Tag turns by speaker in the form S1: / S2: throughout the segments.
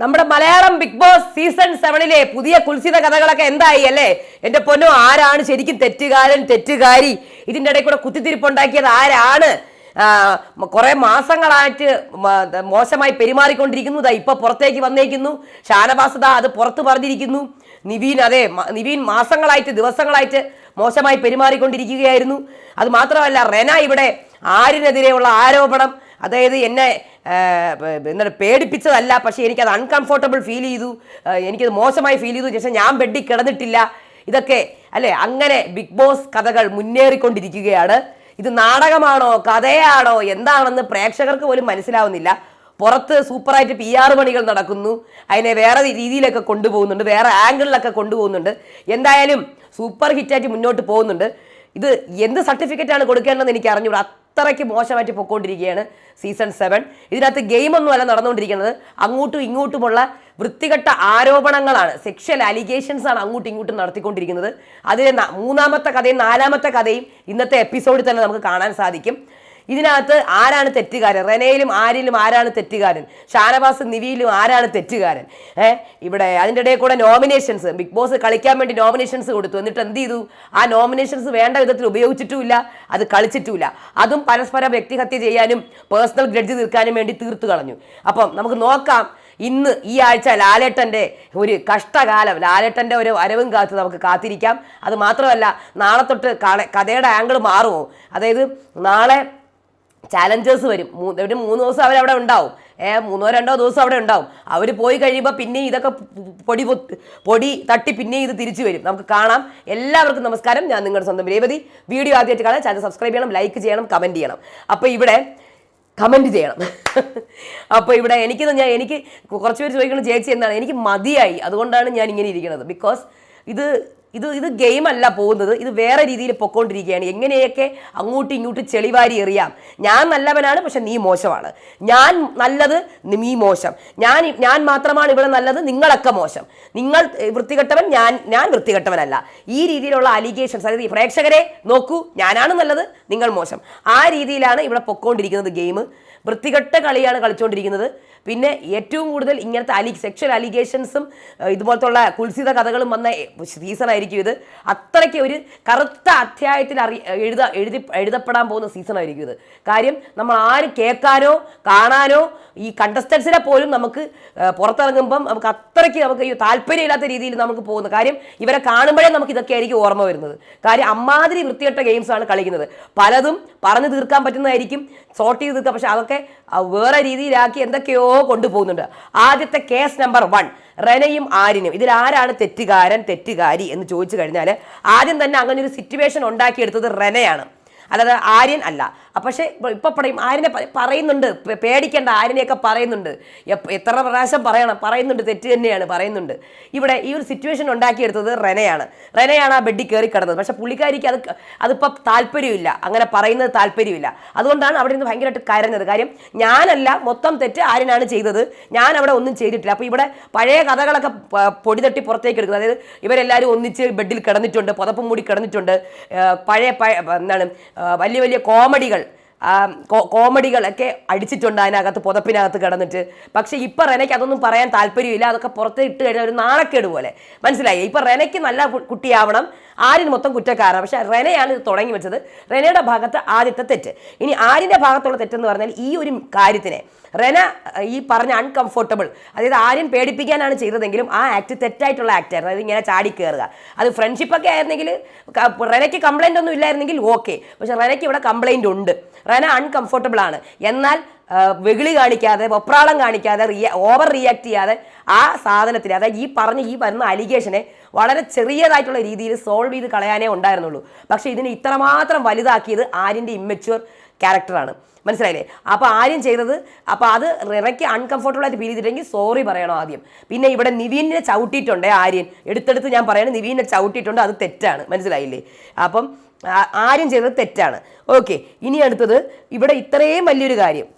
S1: നമ്മുടെ Malayalam big Boss season സെവനിലെ പുതിയ കുൽസിത കഥകളൊക്കെ എന്തായി അല്ലേ? എന്റെ പൊന്നു ആരാണ് ശരിക്കും തെറ്റുകാരൻ തെറ്റുകാരി? ഇതിന്റെ ഇടയിൽ കൂടെ കുത്തിത്തിരിപ്പുണ്ടാക്കിയത് ആരാണ്? കുറെ മാസങ്ങളായിട്ട് മോശമായി പെരുമാറിക്കൊണ്ടിരിക്കുന്നു. ദാ ഇപ്പൊ പുറത്തേക്ക് വന്നേക്കുന്നു. ഷാനവാസത അത് പുറത്തു പറഞ്ഞിരിക്കുന്നു. നിവീൻ അതെ നിവീൻ മാസങ്ങളായിട്ട് ദിവസങ്ങളായിട്ട് മോശമായി പെരുമാറിക്കൊണ്ടിരിക്കുകയായിരുന്നു. അത് മാത്രമല്ല റെന ഇവിടെ ആരിനെതിരെയുള്ള ആരോപണം അതായത് എന്നെ എന്താണ് പേടിപ്പിച്ചതല്ല പക്ഷേ എനിക്കത് അൺകംഫർട്ടബിൾ ഫീൽ ചെയ്തു. എനിക്കത് മോശമായി ഫീൽ ചെയ്തു. പക്ഷേ ഞാൻ ബെഡിൽ കിടന്നിട്ടില്ല. ഇതൊക്കെ അല്ലേ അങ്ങനെ ബിഗ് ബോസ് കഥകൾ മുന്നേറിക്കൊണ്ടിരിക്കുകയാണ്. ഇത് നാടകമാണോ കഥയാണോ എന്താണെന്ന് പ്രേക്ഷകർക്ക് പോലും മനസ്സിലാവുന്നില്ല. പുറത്ത് സൂപ്പറായിട്ട് പി ആർ പണികൾ നടക്കുന്നു. അതിനെ വേറെ രീതിയിലൊക്കെ കൊണ്ടുപോകുന്നുണ്ട് വേറെ ആംഗിളിലൊക്കെ കൊണ്ടുപോകുന്നുണ്ട്. എന്തായാലും സൂപ്പർ ഹിറ്റായിട്ട് മുന്നോട്ട് പോകുന്നുണ്ട്. ഇത് എന്ത് സർട്ടിഫിക്കറ്റാണ് കൊടുക്കേണ്ടതെന്ന് എനിക്ക് അറിഞ്ഞൂടാ അത്രയ്ക്ക് മോശമായിട്ട് പൊയ്ക്കൊണ്ടിരിക്കുകയാണ് സീസൺ സെവൻ. ഇതിനകത്ത് ഗെയിമൊന്നും അല്ല നടന്നുകൊണ്ടിരിക്കുന്നത്. അങ്ങോട്ടും ഇങ്ങോട്ടുമുള്ള വൃത്തികെട്ട ആരോപണങ്ങളാണ് സെക്ഷൽ അലിഗേഷൻസ് ആണ് അങ്ങോട്ടും ഇങ്ങോട്ടും നടത്തിക്കൊണ്ടിരിക്കുന്നത്. അതിലെ മൂന്നാമത്തെ കഥയും നാലാമത്തെ കഥയും ഇന്നത്തെ എപ്പിസോഡിൽ തന്നെ നമുക്ക് കാണാൻ സാധിക്കും. ഇതിനകത്ത് ആരാണ് തെറ്റുകാരൻ? റെനയിലും ആരിലും ആരാണ് തെറ്റുകാരൻ? ഷാനവാസ് നിവിയിലും ആരാണ് തെറ്റുകാരൻ? ഏഹ് ഇവിടെ അതിന്റെ ഇടയിൽ കൂടെ നോമിനേഷൻസ് ബിഗ് ബോസ് കളിക്കാൻ വേണ്ടി നോമിനേഷൻസ് കൊടുത്തു. എന്നിട്ട് എന്ത് ചെയ്തു? ആ നോമിനേഷൻസ് വേണ്ട വിധത്തിൽ ഉപയോഗിച്ചിട്ടുമില്ല അത് കളിച്ചിട്ടുമില്ല. അതും പരസ്പരം വ്യക്തിഹത്യ ചെയ്യാനും പേഴ്സണൽ ഗ്രഡ്ജ് തീർക്കാനും വേണ്ടി തീർത്തു കളഞ്ഞു. അപ്പം നമുക്ക് നോക്കാം ഇന്ന് ഈ ആഴ്ച ലാലേട്ടന്റെ ഒരു കഷ്ടകാലം ലാലേട്ടന്റെ ഒരു വരവും കാത്ത് നമുക്ക് കാത്തിരിക്കാം. അത് മാത്രമല്ല നാളെ തൊട്ട് കഥയുടെ ആംഗിൾ മാറുമോ? അതായത് നാളെ ചാലഞ്ചേഴ്സ് വരും. ഒരു മൂന്ന് ദിവസം അവരവിടെ ഉണ്ടാവും. ഏ മൂന്നോ രണ്ടോ ദിവസം അവിടെ ഉണ്ടാവും. അവർ പോയി കഴിയുമ്പോൾ പിന്നെ ഇതൊക്കെ പൊടി പൊടി തട്ടി പിന്നെ ഇത് തിരിച്ചു വരും. നമുക്ക് കാണാം. എല്ലാവർക്കും നമസ്കാരം. ഞാൻ നിങ്ങളുടെ സ്വന്തം രേവതി. വീഡിയോ ആദ്യമായിട്ട് കാണാൻ ചാനൽ സബ്സ്ക്രൈബ് ചെയ്യണം ലൈക്ക് ചെയ്യണം കമന്റ് ചെയ്യണം. അപ്പോൾ ഇവിടെ കമന്റ് ചെയ്യണം. അപ്പോൾ ഇവിടെ എനിക്ക് ഞാൻ എനിക്ക് കുറച്ച് പേര് ചോദിക്കണം ചേച്ചി എന്താണ്? എനിക്ക് മതിയായി. അതുകൊണ്ടാണ് ഞാൻ ഇങ്ങനെ ഇരിക്കുന്നത്. ബിക്കോസ് ഇത് ഇത് ഇത് ഗെയിം അല്ല പോകുന്നത്. ഇത് വേറെ രീതിയിൽ പൊക്കോണ്ടിരിക്കുകയാണ്. എങ്ങനെയൊക്കെ അങ്ങോട്ടും ഇങ്ങോട്ടും ചെളിവാരി എറിയാം. ഞാൻ നല്ലവനാണ് പക്ഷെ നീ മോശമാണ്. ഞാൻ നല്ലത് നീ മോശം. ഞാൻ ഞാൻ മാത്രമാണ് ഇവിടെ നല്ലത് നിങ്ങളൊക്കെ മോശം. നിങ്ങൾ വൃത്തികെട്ടവൻ ഞാൻ ഞാൻ വൃത്തികെട്ടവനല്ല. ഈ രീതിയിലുള്ള അലിഗേഷൻസ് അതായത് ഈ പ്രേക്ഷകരെ നോക്കൂ ഞാനാണ് നല്ലത് നിങ്ങൾ മോശം. ആ രീതിയിലാണ് ഇവിടെ പൊക്കോണ്ടിരിക്കുന്നത് ഗെയിം. വൃത്തികെട്ട കളിയാണ് കളിച്ചുകൊണ്ടിരിക്കുന്നത് പിന്നെ ഏറ്റവും കൂടുതൽ ഇങ്ങനത്തെ അലി സെക്ഷൽ അലിഗേഷൻസും ഇതുപോലത്തുള്ള കുൽസിത കഥകളും വന്ന സീസൺ ആയിരിക്കും ഇത്. അത്രയ്ക്ക് ഒരു കറുത്ത അധ്യായത്തിൽ അറി എഴുത എഴുതി എഴുതപ്പെടാൻ പോകുന്ന സീസൺ ആയിരിക്കും ഇത്. കാര്യം നമ്മൾ ആര് കേൾക്കാനോ കാണാനോ ഈ കണ്ടസ്റ്റൻസിനെ പോലും നമുക്ക് പുറത്തിറങ്ങുമ്പം നമുക്ക് അത്രയ്ക്ക് നമുക്ക് ഈ താല്പര്യമില്ലാത്ത രീതിയിൽ നമുക്ക് പോകുന്ന. കാര്യം ഇവരെ കാണുമ്പോഴേ നമുക്ക് ഇതൊക്കെ ആയിരിക്കും ഓർമ്മ വരുന്നത്. കാര്യം അമ്മാതിരി വൃത്തികെട്ട ഗെയിംസാണ് കളിക്കുന്നത്. പലതും പറഞ്ഞു തീർക്കാൻ പറ്റുന്നതായിരിക്കും സോർട്ട് ചെയ്ത് തീർക്കാം. പക്ഷെ അതൊക്കെ വേറെ രീതിയിലാക്കി എന്തൊക്കെയോ കൊണ്ടുപോകുന്നുണ്ട്. ആദ്യത്തെ കേസ് നമ്പർ വൺ റെനയും ആരിനും ഇതിൽ ആരാണ് തെറ്റുകാരൻ തെറ്റുകാരി എന്ന് ചോദിച്ചു കഴിഞ്ഞാൽ ആദ്യം തന്നെ അങ്ങനെ ഒരു സിറ്റുവേഷൻ ഉണ്ടാക്കിയെടുത്തത് റെനയാണ്. അതായത് ആര്യൻ അല്ല. പക്ഷേ ഇപ്പൊ- പറയും ആരിനെ പറയുന്നുണ്ട് പേടിക്കേണ്ട ആരിനെയൊക്കെ പറയുന്നുണ്ട്. എത്ര പ്രാവശ്യം പറയണം പറയുന്നുണ്ട് തെറ്റ് തന്നെയാണ് പറയുന്നുണ്ട്. ഇവിടെ ഈ ഒരു സിറ്റുവേഷൻ ഉണ്ടാക്കിയെടുത്തത് റെനയാണ്. റെനയാണ് ആ ബെഡിൽ കയറി കിടന്നത്. പക്ഷെ പുള്ളിക്കാരിക്ക് അത് അതിപ്പോൾ താല്പര്യമില്ല. അങ്ങനെ പറയുന്നത് താല്പര്യമില്ല. അതുകൊണ്ടാണ് അവിടെ നിന്ന് ഭയങ്കരമായിട്ട് കരഞ്ഞത്. കാര്യം ഞാനല്ല മൊത്തം തെറ്റ് ആരിനാണ് ചെയ്തത്. ഞാൻ അവിടെ ഒന്നും ചെയ്തിട്ടില്ല. അപ്പോൾ ഇവിടെ പഴയ കഥകളൊക്കെ പൊടിതട്ടി പൊടി തട്ടി പുറത്തേക്ക് എടുക്കുന്നത്. അതായത് ഇവരെല്ലാവരും ഒന്നിച്ച് ബെഡിൽ കിടന്നിട്ടുണ്ട് പുതപ്പും മൂടി കിടന്നിട്ടുണ്ട്. പഴയ എന്താണ് വലിയ വലിയ കോമഡികൾ. കോമഡികളൊക്കെ അടിച്ചിട്ടുണ്ട് അതിനകത്ത് പുതപ്പിനകത്ത് കിടന്നിട്ട്. പക്ഷേ ഇപ്പൊ റെനയ്ക്ക് അതൊന്നും പറയാൻ താല്പര്യമില്ല. അതൊക്കെ പുറത്ത് ഇട്ട് കഴിഞ്ഞാൽ ഒരു നാണക്കേട് പോലെ. മനസ്സിലായി? ഇപ്പൊ റെനയ്ക്ക് നല്ല കുട്ടിയാവണം. ആര്യന് മൊത്തം കുറ്റക്കാരാണ്. പക്ഷേ റെനയാണ് ഇത് തുടങ്ങി വെച്ചത്. റെനയുടെ ഭാഗത്ത് ആദ്യത്തെ തെറ്റ്. ഇനി ആര്യന്റെ ഭാഗത്തുള്ള തെറ്റെന്ന് പറഞ്ഞാൽ ഈ ഒരു കാര്യത്തിനെ റെന ഈ പറഞ്ഞ അൺകംഫർട്ടബിൾ അതായത് ആര്യൻ പേടിപ്പിക്കാനാണ് ചെയ്തതെങ്കിലും ആ ആക്ട് തെറ്റായിട്ടുള്ള ആക്ട് ആയിരുന്നു. അതായത് ഇങ്ങനെ ചാടി കയറുക അത് ഫ്രണ്ട്ഷിപ്പൊക്കെ ആയിരുന്നെങ്കിൽ റെനയ്ക്ക് കംപ്ലൈന്റ് ഒന്നും ഇല്ലായിരുന്നെങ്കിൽ ഓക്കെ പക്ഷേ റെനയ്ക്ക് ഇവിടെ കംപ്ലൈന്റ് ഉണ്ട്. റെന അൺകംഫർട്ടബിൾ ആണ്. എന്നാൽ വെകിളി കാണിക്കാതെ വെപ്രാളം കാണിക്കാതെ റിയ ഓവർ റിയാക്ട് ചെയ്യാതെ ആ സാധനത്തിൽ അതായത് ഈ പറഞ്ഞ ഈ വരുന്ന അലിഗേഷനെ വളരെ ചെറിയതായിട്ടുള്ള രീതിയിൽ സോൾവ് ചെയ്ത് കളയാനേ ഉണ്ടായിരുന്നുള്ളൂ. പക്ഷേ ഇതിനെ ഇത്രമാത്രം വലുതാക്കിയത് ആര്യന്റെ ഇമ്മച്യൂർ ക്യാരക്ടറാണ് മനസ്സിലായില്ലേ? അപ്പോൾ ആര്യം ചെയ്തത് അപ്പോൾ അത് റിറയ്ക്ക് അൺകംഫർട്ടബിൾ ആയിട്ട് ഫീൽ ചെയ്തിട്ടെങ്കിൽ സോറി പറയണം ആദ്യം. പിന്നെ ഇവിടെ നിവീനെ ചവിട്ടിയിട്ടുണ്ട് ആര്യൻ. എടുത്തെടുത്ത് ഞാൻ പറയണം നിവീനെ ചവിട്ടിയിട്ടുണ്ട് അത് തെറ്റാണ്. മനസ്സിലായില്ലേ? അപ്പം ആര്യം ചെയ്തത് തെറ്റാണ്. ഓക്കെ ഇനി അടുത്തത് ഇവിടെ ഇത്രയും വലിയൊരു കാര്യം.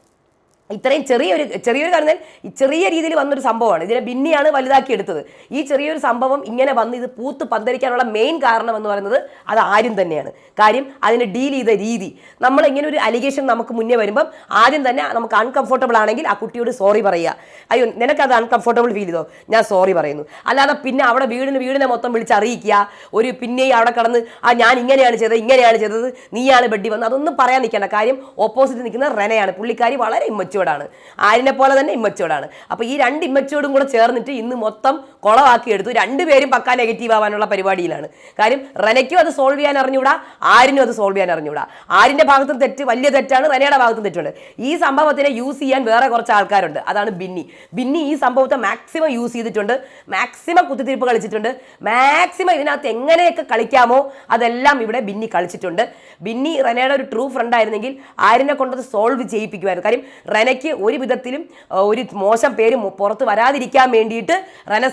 S1: ഇത്രയും ചെറിയൊരു ചെറിയൊരു കാരണം ചെറിയ രീതിയിൽ വന്നൊരു സംഭവമാണ്. ഇതിനെ ബിന്നിയാണ് വലുതാക്കി എടുത്തത് ഈ ചെറിയൊരു സംഭവം ഇങ്ങനെ വന്ന് ഇത് പൂത്ത് പന്തലിക്കാനുള്ള മെയിൻ കാരണം എന്ന് പറയുന്നത് അത് ആരും തന്നെയാണ്. കാര്യം അതിനെ ഡീൽ ചെയ്ത രീതി. നമ്മൾ ഇങ്ങനെ ഒരു അലിഗേഷൻ നമുക്ക് മുന്നേ വരുമ്പം ആദ്യം തന്നെ നമുക്ക് അൺകംഫർട്ടബിൾ ആണെങ്കിൽ ആ കുട്ടിയോട് സോറി പറയുക. അയ്യോ നിനക്കത് അൺകംഫർട്ടബിൾ ഫീൽ ചെയ്തോ? ഞാൻ സോറി പറയുന്നു. അല്ലാതെ പിന്നെ അവിടെ വീടിന് വീടിനെ മൊത്തം വിളിച്ച് അറിയിക്കുക. ഒരു പിന്നെയും അവിടെ കടന്ന് ആ ഞാൻ ഇങ്ങനെയാണ് ചെയ്തത് ഇങ്ങനെയാണ് ചെയ്തത് നീയാണ് ബെഡി വന്നത്. അതൊന്നും പറയാൻ നിൽക്കേണ്ട. കാര്യം ഓപ്പോസിറ്റ് നിൽക്കുന്ന റെനയാണ്. പുള്ളിക്കാരി വളരെ ഇമ്മച്ചുവേർഡാണ് ആരിനെ പോലെ തന്നെ ഇമ്മച്ചുവേർഡാണ് അപ്പോൾ ഈ രണ്ട് ഇമ്മച്ചുവേർഡും കൂടെ ചേർന്നിട്ട് ഇന്ന് മൊത്തം കുളവാക്കി എടുത്തു. രണ്ടുപേരും പക്ക നെഗറ്റീവ് ആവാനുള്ള പരിപാടിയിലാണ്. കാര്യം റെനയ്ക്കും അത് സോൾവ് ചെയ്യാൻ അറിഞ്ഞൂടാ ആരിനും അത് സോൾവ് ചെയ്യാൻ അറിഞ്ഞൂടാ. ആരിന്റെ ഭാഗത്തും തെറ്റ് വലിയ തെറ്റാണ് റെനയുടെ ഭാഗത്തും തെറ്റുണ്ട്. ഈ സംഭവത്തിനെ യൂസ് ചെയ്യാൻ വേറെ കുറച്ച് ആൾക്കാരുണ്ട്. അതാണ് ബിന്നി. ബിന്നി ഈ സംഭവത്തെ മാക്സിമം യൂസ് ചെയ്തിട്ടുണ്ട്. മാക്സിമം കുത്തിത്തിരിപ്പ് കളിച്ചിട്ടുണ്ട്. മാക്സിമം ഇതിനകത്ത് എങ്ങനെയൊക്കെ കളിക്കാമോ അതെല്ലാം ഇവിടെ ബിന്നി കളിച്ചിട്ടുണ്ട്. ബിന്നി റെനയുടെ ഒരു ട്രൂ ഫ്രണ്ട് ആയിരുന്നെങ്കിൽ ആരിനെ കൊണ്ടത് സോൾവ് ചെയ്യിപ്പിക്കുമായിരുന്നു. കാര്യം റെനയ്ക്ക് ഒരു വിധത്തിലും ഒരു മോശം പേര് പുറത്ത് വരാതിരിക്കാൻ വേണ്ടിയിട്ട് റെന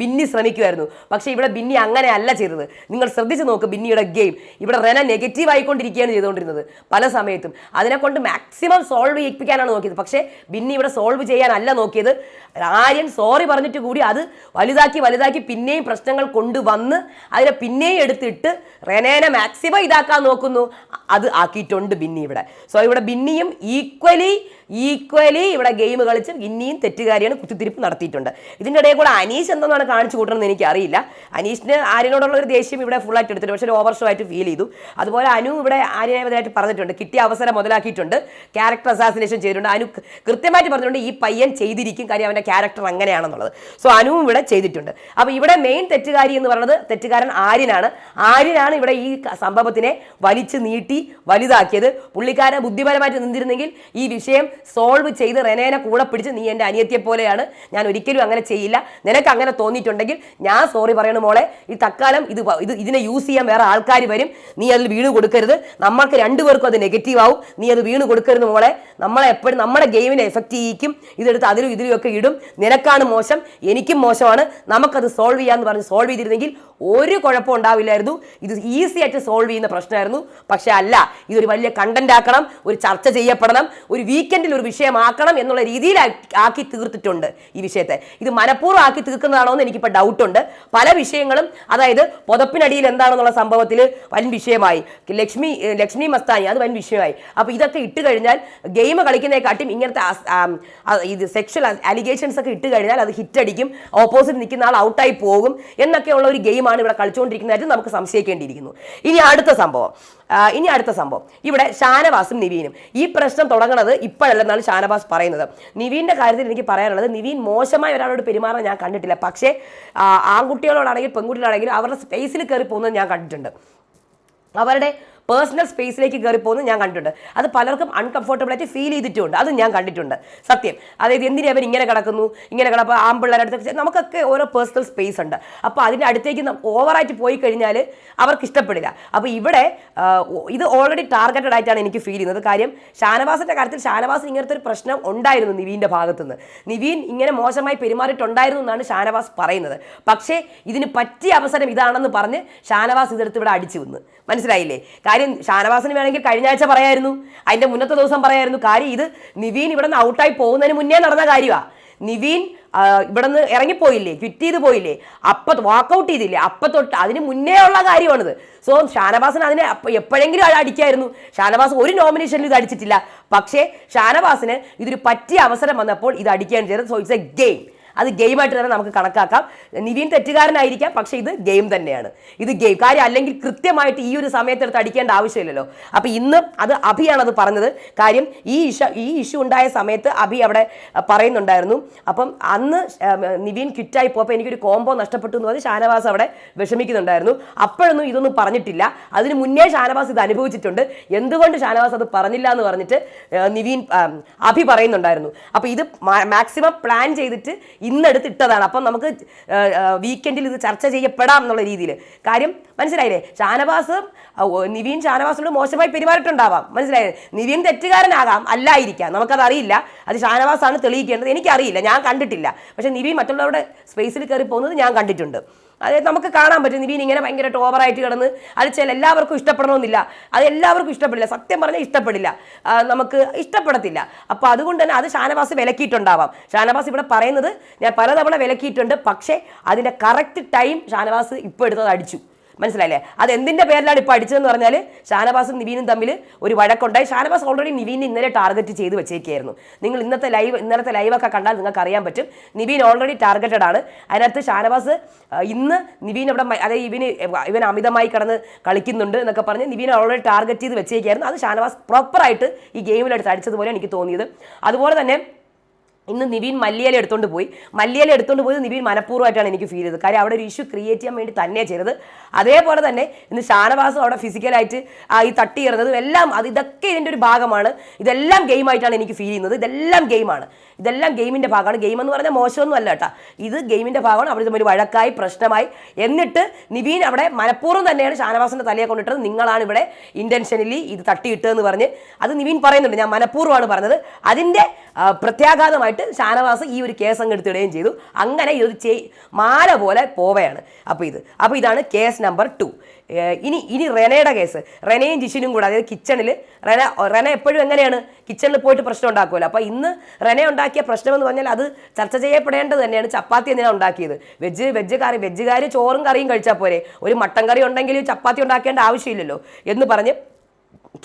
S1: ബിന്നി ശ്രമിക്കുമായിരുന്നു പക്ഷേ ഇവിടെ ബിന്നി അങ്ങനെ അല്ല ചെയ്തത്. നിങ്ങൾ ശ്രദ്ധിച്ച് നോക്ക് ബിന്നിയുടെ ഗെയിം. ഇവിടെ റെന നെഗറ്റീവ് ആയിക്കൊണ്ടിരിക്കുകയാണ് ചെയ്തുകൊണ്ടിരുന്നത് പല സമയത്തും. അതിനെക്കൊണ്ട് മാക്സിമം സോൾവ് ചെയ്യിപ്പിക്കാനാണ് നോക്കിയത്. പക്ഷേ ബിന്നി ഇവിടെ സോൾവ് ചെയ്യാനല്ല നോക്കിയത്. ആര്യൻ സോറി പറഞ്ഞിട്ട് കൂടി അത് വലുതാക്കി വലുതാക്കി പിന്നെയും പ്രശ്നങ്ങൾ കൊണ്ടുവന്ന് അതിനെ പിന്നെയും എടുത്തിട്ട് റെനേനെ മാക്സിമം ഇതാക്കാൻ നോക്കുന്നു. അത് ആക്കിയിട്ടുണ്ട് ബിന്നി ഇവിടെ. സോ ഇവിടെ ബിന്നിയും ഈക്വലി ഈക്വലി ഇവിടെ ഗെയിം കളിച്ച് ഇനിയും തെറ്റുകാരിയാണ് കുത്തിത്തിരിപ്പ് നടത്തിയിട്ടുണ്ട്. ഇതിന്റെ ഇടയിൽ കൂടെ അനീഷ് എന്താണ് കാണിച്ചു കൂട്ടണമെന്ന് എനിക്ക് അറിയില്ല അനീഷിന് ആര്യനോടുള്ള ഒരു ദേഷ്യം ഇവിടെ ഫുൾ ആയിട്ട് എടുത്തിട്ട് പക്ഷേ ഒരു ഓവർ ഷോ ആയിട്ട് ഫീൽ ചെയ്തു. അതുപോലെ അനു ഇവിടെ ആര്യനെതിരായിട്ട് പറഞ്ഞിട്ടുണ്ട്. കിട്ടിയ അവസരം മുതലാക്കിയിട്ടുണ്ട്. ക്യാരക്ടർ അസാസിനേഷൻ ചെയ്തിട്ടുണ്ട്. അനു കൃത്യമായിട്ട് പറഞ്ഞിട്ടുണ്ട് ഈ പയ്യൻ ചെയ്തിരിക്കും. കാര്യം അവന്റെ ക്യാരക്ടർ അങ്ങനെയാണെന്നുള്ളത്. സോ അനുവും ഇവിടെ ചെയ്തിട്ടുണ്ട്. അപ്പോൾ ഇവിടെ മെയിൻ തെറ്റുകാരി എന്ന് പറയുന്നത് തെറ്റുകാരൻ ആര്യനാണ്. ആര്യനാണ് ഇവിടെ ഈ സംഭവത്തിനെ വലിച്ചു നീട്ടി വലുതാക്കിയത്. പുള്ളിക്കാരൻ ബുദ്ധിപരമായിട്ട് നിന്നിരുന്നെങ്കിൽ ഈ വിഷയം സോൾവ് ചെയ്ത് റെനേനെ കൂടെ പിടിച്ച് നീ എന്റെ അനിയത്തിയെ പോലെയാണ്. ഞാൻ ഒരിക്കലും അങ്ങനെ ചെയ്യില്ല. നിനക്ക് അങ്ങനെ തോന്നിയിട്ടുണ്ടെങ്കിൽ ഞാൻ സോറി പറയണു മോളെ. ഈ തക്കാലം ഇത് ഇത് ഇതിനെ യൂസ് ചെയ്യാൻ വേറെ ആൾക്കാർ വരും. നീ അതിൽ വീണ് കൊടുക്കരുത്. നമ്മൾക്ക് രണ്ടുപേർക്കും അത് നെഗറ്റീവ് ആവും. നീ അത് വീണ് കൊടുക്കരുത് മോളെ. നമ്മളെ എപ്പോഴും നമ്മുടെ ഗെയിമിനെ എഫക്റ്റ് ചെയ്യിക്കും. ഇതെടുത്ത് അതിലും ഇതിലും ഒക്കെ ഇടും. നിനക്കാണ് മോശം. എനിക്കും മോശമാണ്. നമുക്കത് സോൾവ് ചെയ്യാമെന്ന് പറഞ്ഞ് സോൾവ് ചെയ്തിരുന്നെങ്കിൽ ഒരു കുഴപ്പം ഉണ്ടാവില്ലായിരുന്നു. ഇത് ഈസി ആയിട്ട് സോൾവ് ചെയ്യുന്ന പ്രശ്നമായിരുന്നു. പക്ഷേ അല്ല ഇതൊരു വലിയ കണ്ടന്റ് ആക്കണം. ഒരു ചർച്ച ചെയ്യപ്പെടണം. ഒരു വീക്കെൻഡിൽ ഒരു വിഷയമാക്കണം എന്നുള്ള രീതിയിൽ ആക്കി തീർത്തിട്ടുണ്ട് ഈ വിഷയത്തെ. ഇത് മനഃപൂർവം ആക്കി തീർക്കുന്നതാണോ എന്ന് എനിക്കിപ്പോൾ ഡൗട്ടുണ്ട് പല വിഷയങ്ങളും അതായത് പുതപ്പിനടിയിൽ എന്താണെന്നുള്ള സംഭവത്തിൽ വൻ വിഷയമായി. ലക്ഷ്മി ലക്ഷ്മി മസ്താനി അത് വൻ വിഷയമായി. അപ്പോൾ ഇതൊക്കെ ഇട്ട് കഴിഞ്ഞാൽ ഗെയിം കളിക്കുന്നതിനെക്കാട്ടും ഇങ്ങനത്തെ ഇത് സെക്ഷൽ അലിഗേഷൻസ് ഒക്കെ ഇട്ട് കഴിഞ്ഞാൽ അത് ഹിറ്റടിക്കും ഓപ്പോസിറ്റ് നിൽക്കുന്ന ആൾ ഔട്ടായി പോകും എന്നൊക്കെയുള്ള ഒരു ഗെയിമാണ് ഇവിടെ കളിച്ചുകൊണ്ടിരിക്കുന്നതായിട്ട് നമുക്ക് സംശയിക്കേണ്ടിയിരിക്കുന്നു. ഇനി അടുത്ത സംഭവം. ഇനി അടുത്ത സംഭവം. ഇവിടെ ഷാനവാസും നിവീനും. ഈ പ്രശ്നം തുടങ്ങുന്നത് ഇപ്പോഴല്ലെന്നാണ് ഷാനവാസ് പറയുന്നത്. നിവീന്റെ കാര്യത്തിൽ എനിക്ക് പറയാനുള്ളത് നിവീൻ മോശമായ ഒരാളോട് പെരുമാറാൻ ഞാൻ കണ്ടിട്ടില്ല. പക്ഷേ ആൺകുട്ടികളോടാണെങ്കിൽ പെൺകുട്ടികളാണെങ്കിലും അവരുടെ സ്പേസിൽ കയറി പോകുന്നത് ഞാൻ കണ്ടിട്ടുണ്ട്. അവരുടെ പേഴ്സണൽ സ്പേസിലേക്ക് കയറി പോകുന്നത് ഞാൻ കണ്ടിട്ടുണ്ട്. അത് പലർക്കും അൺകംഫർട്ടബിൾ ആയിട്ട് ഫീൽ ചെയ്തിട്ടുണ്ട്. അത് ഞാൻ കണ്ടിട്ടുണ്ട്. സത്യം. അതായത് എന്തിനാ അവർ ഇങ്ങനെ കിടക്കുന്നു? ഇങ്ങനെ കിടപ്പോൾ ആമ്പിള്ളേരുടെ അടുത്ത് നമുക്കൊക്കെ ഓരോ പേഴ്സണൽ സ്പേസ് ഉണ്ട്. അപ്പോൾ അതിന്റെ അടുത്തേക്ക് ഓവറായിട്ട് പോയി കഴിഞ്ഞാൽ അവർക്ക് ഇഷ്ടപ്പെടില്ല. അപ്പോൾ ഇവിടെ ഇത് ഓൾറെഡി ടാർഗറ്റഡ് ആയിട്ടാണ് എനിക്ക് ഫീൽ ചെയ്യുന്നത്. കാര്യം ഷാനവാസിന്റെ കാര്യത്തിൽ ഷാനവാസിന് ഇങ്ങനത്തെ ഒരു പ്രശ്നം ഉണ്ടായിരുന്നു നിവീന്റെ ഭാഗത്തുനിന്ന്. നിവീൻ ഇങ്ങനെ മോശമായി പെരുമാറിയിട്ടുണ്ടായിരുന്നു എന്നാണ് ഷാനവാസ് പറയുന്നത്. പക്ഷേ ഇതിന് പറ്റിയ അവസരം ഇതാണെന്ന് പറഞ്ഞ് ഷാനവാസ് ഇതെടുത്ത് ഇവിടെ അടിച്ചു വന്ന് മനസ്സിലായില്ലേ? കാര്യം ഷാനവാസിന് വേണമെങ്കിൽ കഴിഞ്ഞ ആഴ്ച പറയായിരുന്നു. അതിന്റെ മുന്നത്തെ ദിവസം പറയായിരുന്നു. കാര്യം ഇത് നിവീൻ ഇവിടെ നിന്ന് ഔട്ടായി പോകുന്നതിന് മുന്നേ നടന്ന കാര്യമാണ് നിവീൻ ഇവിടെ നിന്ന് ഇറങ്ങിപ്പോയില്ലേ? ക്വിറ്റ് ചെയ്ത് പോയില്ലേ? അപ്പം വാക്കൗട്ട് ചെയ്തില്ലേ? അപ്പം തൊട്ട് അതിന് മുന്നേ ഉള്ള കാര്യമാണിത്. സോ ഷാനവാസിന് അതിനെ എപ്പോഴെങ്കിലും അയാൾ അടിക്കായിരുന്നു. ഷാനവാസ് ഒരു നോമിനേഷനിൽ ഇത് അടിച്ചിട്ടില്ല. പക്ഷേ ഷാനവാസിന് ഇതൊരു പറ്റിയ അവസരം വന്നപ്പോൾ ഇത് അടിക്കുകയാണ് ചെയ്തത്. സോ ഇറ്റ്സ് എ ഗെയിം അത് ഗെയിമായിട്ട് തന്നെ നമുക്ക് കണക്കാക്കാം. നിവീൻ തെറ്റുകാരനായിരിക്കാം പക്ഷേ ഇത് ഗെയിം തന്നെയാണ്. ഇത് ഗെയിം കാര്യം അല്ലെങ്കിൽ കൃത്യമായിട്ട് ഈ ഒരു സമയത്തെടുത്ത് അടിക്കേണ്ട ആവശ്യമില്ലല്ലോ. അപ്പോൾ ഇന്ന് അത് അഭിയാണ് അത് പറഞ്ഞത്. കാര്യം ഈ ഇഷ്യൂ ഈ ഇഷ്യൂ ഉണ്ടായ സമയത്ത് അഭി അവിടെ പറയുന്നുണ്ടായിരുന്നു. അപ്പം അന്ന് നിവീൻ കിറ്റായി പോയപ്പോൾ എനിക്കൊരു കോംബോ നഷ്ടപ്പെട്ടു എന്ന് പറഞ്ഞ് ഷാനവാസ് അവിടെ വിഷമിക്കുന്നുണ്ടായിരുന്നു. അപ്പോഴൊന്നും ഇതൊന്നും പറഞ്ഞിട്ടില്ല. അതിന് മുന്നേ ഷാനവാസ് ഇത് അനുഭവിച്ചിട്ടുണ്ട്. എന്തുകൊണ്ട് ഷാനവാസ് അത് പറഞ്ഞില്ല എന്ന് പറഞ്ഞിട്ട് നിവീൻ അഭി പറയുന്നുണ്ടായിരുന്നു. അപ്പോൾ ഇത് മാക്സിമം പ്ലാൻ ചെയ്തിട്ട് ഇന്നെടുത്ത് ഇട്ടതാണ് അപ്പം നമുക്ക് വീക്കെൻഡിൽ ഇത് ചർച്ച ചെയ്യപ്പെടാം എന്നുള്ള രീതിയിൽ. കാര്യം മനസ്സിലായില്ലേ? ഷാനവാസ് നിവീൻ ഷാനവാസിനോട് മോശമായി പെരുമാറിയിട്ടുണ്ടാവാം. മനസ്സിലായില്ലേ നിവീൻ തെറ്റുകാരനാകാം അല്ലായിരിക്കാം. നമുക്കത് അറിയില്ല അത് ഷാനവാസാണ് തെളിയിക്കേണ്ടത്. എനിക്കറിയില്ല. ഞാൻ കണ്ടിട്ടില്ല. പക്ഷേ നിവീൻ മറ്റുള്ളവരുടെ സ്പേസിൽ കയറി പോകുന്നത് ഞാൻ കണ്ടിട്ടുണ്ട്. അതായത് നമുക്ക് കാണാൻ പറ്റും. നിവീൻ ഇങ്ങനെ ഭയങ്കരമായിട്ട് ഓവറായിട്ട് കിടന്ന് അത് ചില എല്ലാവർക്കും ഇഷ്ടപ്പെടണമെന്നില്ല. അത് എല്ലാവർക്കും ഇഷ്ടപ്പെടില്ല. സത്യം പറഞ്ഞാൽ ഇഷ്ടപ്പെടില്ല. നമുക്ക് ഇഷ്ടപ്പെടത്തില്ല. അപ്പോൾ അതുകൊണ്ട് തന്നെ അത് ഷാനവാസ് വിലക്കിയിട്ടുണ്ടാവാം. ഷാനവാസ് ഇവിടെ പറയുന്നത് ഞാൻ പലതവണ വിലക്കിയിട്ടുണ്ട്. പക്ഷേ അതിന്റെ കറക്റ്റ് ടൈം ഷാനവാസ് ഇപ്പോൾ എടുത്തത് അടിച്ചു മനസ്സിലായില്ലേ? അത് എന്തിന്റെ പേരിലാണ് ഇപ്പോൾ അടിച്ചതെന്ന് പറഞ്ഞാൽ ഷാനവാസും നിവീനും തമ്മിൽ ഒരു വഴക്കുണ്ടായി. ഷാനവാസ് ഓൾറെഡി നിവീനെ ഇന്നലെ ടാർഗറ്റ് ചെയ്ത് വെച്ചേക്കായിരുന്നു. നിങ്ങൾ ഇന്നത്തെ ലൈവ് ഇന്നലത്തെ ലൈവൊക്കെ കണ്ടാൽ നിങ്ങൾക്ക് അറിയാൻ പറ്റും. നിവീൻ ഓൾറെഡി ടാർഗറ്റഡ് ആണ്. അതിനകത്ത് ഷാനവാസ് ഇന്ന് നിവീൻ അവിടെ അതായത് ഇവന് ഇവൻ അമിതമായി കടന്ന് കളിക്കുന്നുണ്ട് എന്നൊക്കെ പറഞ്ഞ് നിവീൻ ഓൾറെഡി ടാർഗറ്റ് ചെയ്ത് വെച്ചേക്കായിരുന്നു. അത് ഷാനവാസ് പ്രോപ്പറായിട്ട് ഈ ഗെയിമിലെടുത്ത് അടിച്ചതുപോലെ എനിക്ക് തോന്നിയത്. അതുപോലെ തന്നെ ഇന്ന് നിവീൻ മല്ലിയല എടുത്തുകൊണ്ട് പോയി. മല്ലിയല എടുത്തുകൊണ്ട് പോയത് നിവീൻ മനഃപൂർവമായിട്ടാണ് എനിക്ക് ഫീൽ ചെയ്തത്. കാര്യം അവിടെ ഒരു ഇഷ്യൂ ക്രിയേറ്റ് ചെയ്യാൻ വേണ്ടി തന്നെയാണ് ചെയ്തത്. അതേപോലെ തന്നെ ഇന്ന് ഷാനവാസും അവിടെ ഫിസിക്കലായിട്ട് ഈ ഇറന്നതും എല്ലാം അത് ഇതൊക്കെ ഇതിന്റെ ഒരു ഭാഗമാണ്. ഇതെല്ലാം ഗെയിമായിട്ടാണ് എനിക്ക് ഫീൽ ചെയ്യുന്നത്. ഇതെല്ലാം ഗെയിമാണ് ഇതെല്ലാം ഗെയിമിന്റെ ഭാഗമാണ്. ഗെയിം എന്ന് പറഞ്ഞാൽ മോശമൊന്നും അല്ല കേട്ടോ. ഇത് ഗെയിമിന്റെ ഭാഗമാണ്. അവിടെ ഒരു വഴക്കായി പ്രശ്നമായി. എന്നിട്ട് നിവീൻ അവിടെ മനഃപൂർവം തന്നെയാണ് ഷാനവാസിന്റെ തലയെ കൊണ്ടിട്ടത്. നിങ്ങളാണ് ഇവിടെ ഇന്റൻഷനലി ഇത് തട്ടിയിട്ടതെന്ന് പറഞ്ഞ്. അത് നിവീൻ പറയുന്നുണ്ട്. ഞാൻ മനഃപൂർവമാണ് പറഞ്ഞത്. അതിന്റെ ആ, പ്രത്യാഘാതമായിട്ട് ഷാനവാസ് ഈ ഒരു കേസ് അങ്ങ് എടുത്തിടുകയും ചെയ്തു. അങ്ങനെ ഇത് ചെയ് മാല പോലെ പോവയാണ് അപ്പോൾ ഇത്. അപ്പോൾ ഇതാണ് കേസ് നമ്പർ ടു. ഇനി ഇനി റെനയുടെ കേസ്. റെനയും ജിഷിനും കൂടെ അതായത് കിച്ചണിൽ റെന റെന എപ്പോഴും എങ്ങനെയാണ്? കിച്ചണിൽ പോയിട്ട് പ്രശ്നം ഉണ്ടാക്കുമല്ലോ. അപ്പോൾ ഇന്ന് റെന ഉണ്ടാക്കിയ പ്രശ്നമെന്ന് പറഞ്ഞാൽ അത് ചർച്ച ചെയ്യപ്പെടേണ്ടത് തന്നെയാണ്. ചപ്പാത്തി എന്തിനാണ് ഉണ്ടാക്കിയത്. വെജ് വെജ് കറി വെജുകാർ ചോറും കറിയും കഴിച്ചാൽ പോരെ. ഒരു മട്ടൻ കറി ഉണ്ടെങ്കിൽ ചപ്പാത്തി ഉണ്ടാക്കേണ്ട ആവശ്യമില്ലല്ലോ എന്ന് പറഞ്ഞ്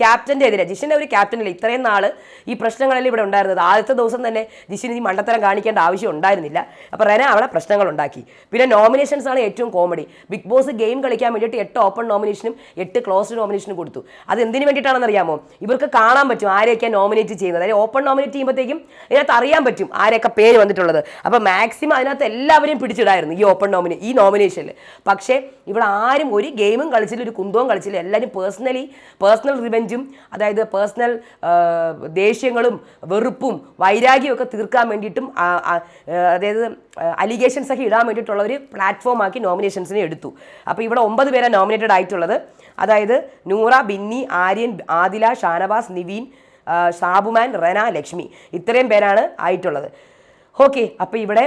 S1: ക്യാപ്റ്റന്റെ എതിരെ ജിഷിന്റെ ഒരു ക്യാപ്റ്റനല്ല ഇത്രയും നാൾ ഈ പ്രശ്നങ്ങളെല്ലാം ഇവിടെ ഉണ്ടായിരുന്നത്. ആദ്യത്തെ ദിവസം തന്നെ ജിഷിന് ഈ മണ്ടത്തരം കാണിക്കേണ്ട ആവശ്യം ഉണ്ടായിരുന്നില്ല. അപ്പോൾ റെന അവിടെ പ്രശ്നങ്ങൾ ഉണ്ടാക്കി പിന്നെ നോമിനേഷൻസ് ആണ് ഏറ്റവും കോമഡി ബിഗ് ബോസ് ഗെയിം കളിക്കാൻ വേണ്ടിയിട്ട് എട്ട് ഓപ്പൺ നോമിനേഷനും എട്ട് ക്ലോസ്ഡ് നോമിനേഷനും കൊടുത്തു. അത് എന്തിനു വേണ്ടിയിട്ടാണെന്ന് അറിയാമോ? ഇവർക്ക് കാണാൻ പറ്റും ആരെയൊക്കെയാണ് നോമിനേറ്റ് ചെയ്യുന്നത്. അതായത് ഓപ്പൺ നോമിനേറ്റ് ചെയ്യുമ്പോഴത്തേക്കും ഇതിനകത്ത് അറിയാൻ പറ്റും ആരെയൊക്കെ പേര് വന്നിട്ടുള്ളത്. അപ്പോൾ മാക്സിമം അതിനകത്ത് എല്ലാവരെയും പിടിച്ചിടായിരുന്നു ഈ ഓപ്പൺ നോമിനെ ഈ നോമിനേഷനിൽ പക്ഷേ ഇവിടെ ആരും ഒരു ഗെയിമും കളിച്ചില്ല ഒരു കുന്തവും കളിച്ചില്ല. എല്ലാവരും പേഴ്സണലി പേഴ്സണൽ റിവെഞ്ചും അതായത് പേഴ്സണൽ ദേഷ്യങ്ങളും വെറുപ്പും വൈരാഗ്യവും ഒക്കെ തീർക്കാൻ വേണ്ടിയിട്ടും അതായത് അലിഗേഷൻസ് ഒക്കെ ഇടാൻ വേണ്ടിയിട്ടുള്ള ഒരു പ്ലാറ്റ്ഫോം ആക്കി നോമിനേഷൻസിനെ എടുത്തു. അപ്പോൾ ഇവിടെ ഒമ്പത് പേരെ നോമിനേറ്റഡ് ആയിട്ടുള്ളത്. അതായത് നൂറ ബിന്നി ആര്യൻ ആദില ഷാനവാസ് നിവീൻ ഷാബുമാൻ റെന ലക്ഷ്മി. ഇത്രയും പേരാണ് ആയിട്ടുള്ളത്. ഓക്കെ അപ്പോൾ ഇവിടെ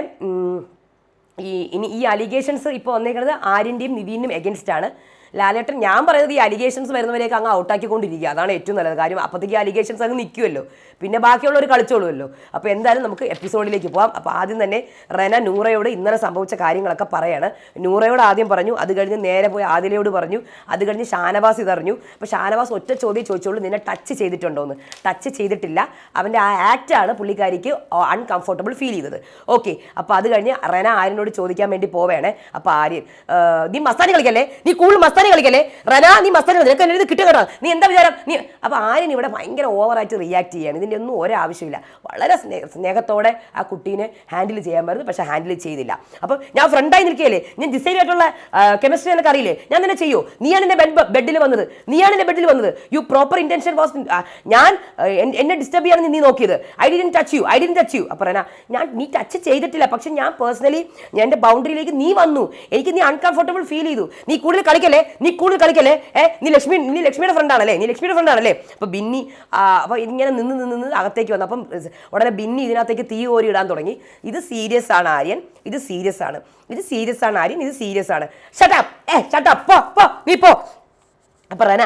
S1: ഈ ഇനി ഈ അലിഗേഷൻസ് ഇപ്പോൾ വന്നേക്കുന്നത് ആര്യന്റെയും നിവീനും എഗൻസ്റ്റ് ആണ്. ലാലേട്ടൻ ഞാൻ പറയുന്നത് ഈ അലിഗേഷൻസ് വരുന്നവരെയൊക്കെ അങ്ങ് ഔട്ടാക്കിക്കൊണ്ടിരിക്കുക അതാണ് ഏറ്റവും നല്ലത്. കാര്യം അപ്പോഴത്തേക്ക് അലിഗേഷൻസ് അങ്ങ് നിൽക്കുമല്ലോ പിന്നെ ബാക്കിയുള്ളവർ കളിച്ചോളുമല്ലോ. അപ്പോൾ എന്തായാലും നമുക്ക് എപ്പിസോഡിലേക്ക് പോകാം അപ്പോൾ ആദ്യം തന്നെ റെന നൂറയോട് ഇന്നലെ സംഭവിച്ച കാര്യങ്ങളൊക്കെ പറയാണ്. നൂറയോട് ആദ്യം പറഞ്ഞു അത് കഴിഞ്ഞ് നേരെ പോയി ആദിലയോട് പറഞ്ഞു അത് കഴിഞ്ഞ് ഷാനവാസ് ഇതറിഞ്ഞു. അപ്പോൾ ഷാനവാസ് ഒറ്റ ചോദ്യം ചോദിച്ചോളൂ നിന്നെ ടച്ച് ചെയ്തിട്ടുണ്ടോ എന്ന് ടച്ച് ചെയ്തിട്ടില്ല. അവന്റെ ആ ആക്റ്റാണ് പുള്ളിക്കാരിക്ക് അൺകംഫർട്ടബിൾ ഫീൽ ചെയ്തത്. ഓക്കെ അപ്പോൾ അത് കഴിഞ്ഞ് റെന ആര്യനോട് ചോദിക്കാൻ വേണ്ടി പോവേണേ. അപ്പോൾ ആര്യൻ നീ മസ്താനി കളിക്കല്ലേ? നീ കൂടുതൽ മസ്താനി കളിക്കല്ലേ? റെന നീ മസ്താനി നിനക്ക് എന്നെ ഇത് കേട്ടോ നീ എന്താ വിചാരം? നീ അപ്പോൾ ആര്യൻ ഇവിടെ ഭയങ്കര ഓവറായിട്ട് റിയാക്ട് ചെയ്യാണ്. ഇതിന്റെ ഒന്നും ഒരാവശ്യമില്ല വളരെ സ്നേഹ സ്നേഹത്തോടെ ആ കുട്ടീനെ ഹാൻഡിൽ ചെയ്യാൻ പറ്റുന്നു പക്ഷേ ഹാൻഡിൽ ചെയ്തില്ല. അപ്പോൾ ഞാൻ ഫ്രണ്ടായി നിൽക്കുകയല്ലേ? ഞാൻ ഡിസൈനായിട്ടുള്ള കെമിസ്ട്രി എനിക്ക് അറിയില്ലേ ഞാൻ തന്നെ ചെയ്യൂ. നീയാണ് എന്റെ ബെഡ് ബെഡിൽ വന്നത്. നീയാണ് എന്റെ ബെഡിൽ വന്നത്. യു പ്രോപ്പർ ഇന്റൻഷൻ വാസ് ഞാൻ എന്നെ ഡിസ്റ്റർബ് ചെയ്യാൻ നീ നോക്കിയത്. I didn't touch you I didn't touch you അപ്പോൾ റെന ഞാൻ നീ ടച്ച് ചെയ്തിട്ടില്ല. പക്ഷേ ഞാൻ പേഴ്സണലി ഞാൻ എന്റെ ബൗണ്ടറിയിലേക്ക് നീ വന്നു. എനിക്ക് നീ അൺകംഫർട്ടബിൾ ഫീൽ ചെയ്തു. നീ കൂടുതൽ കളിക്കല്ലേ? നീ കൂടുതൽ കളിക്കല്ലേ? ഏ നീ ലക്ഷ്മി നീ ലക്ഷ്മിയുടെ ഫ്രണ്ടാണല്ലേ നീ ലക്ഷ്മിയുടെ ഫ്രണ്ടാണല്ലേ അപ്പോൾ ബിന്നി അപ്പോൾ ഇങ്ങനെ നിന്ന് നിന്ന് നിന്ന് അകത്തേക്ക് വന്നു. അപ്പം ഉടനെ ബിന്നി ഇതിനകത്തേക്ക് തീ കോരി ഇടാൻ തുടങ്ങി. ഇത് സീരിയസ് ആണ് ആര്യൻ. ഇത് സീരിയസ് ആണ്. ഇത് സീരിയസ് ആണ് ആര്യൻ. ഇത് സീരിയസ് ആണ്. ഷട്ടപ്പ് ഏ ഷട്ടപ്പ് പോ പോ. നീ പോ. അപ്പം റന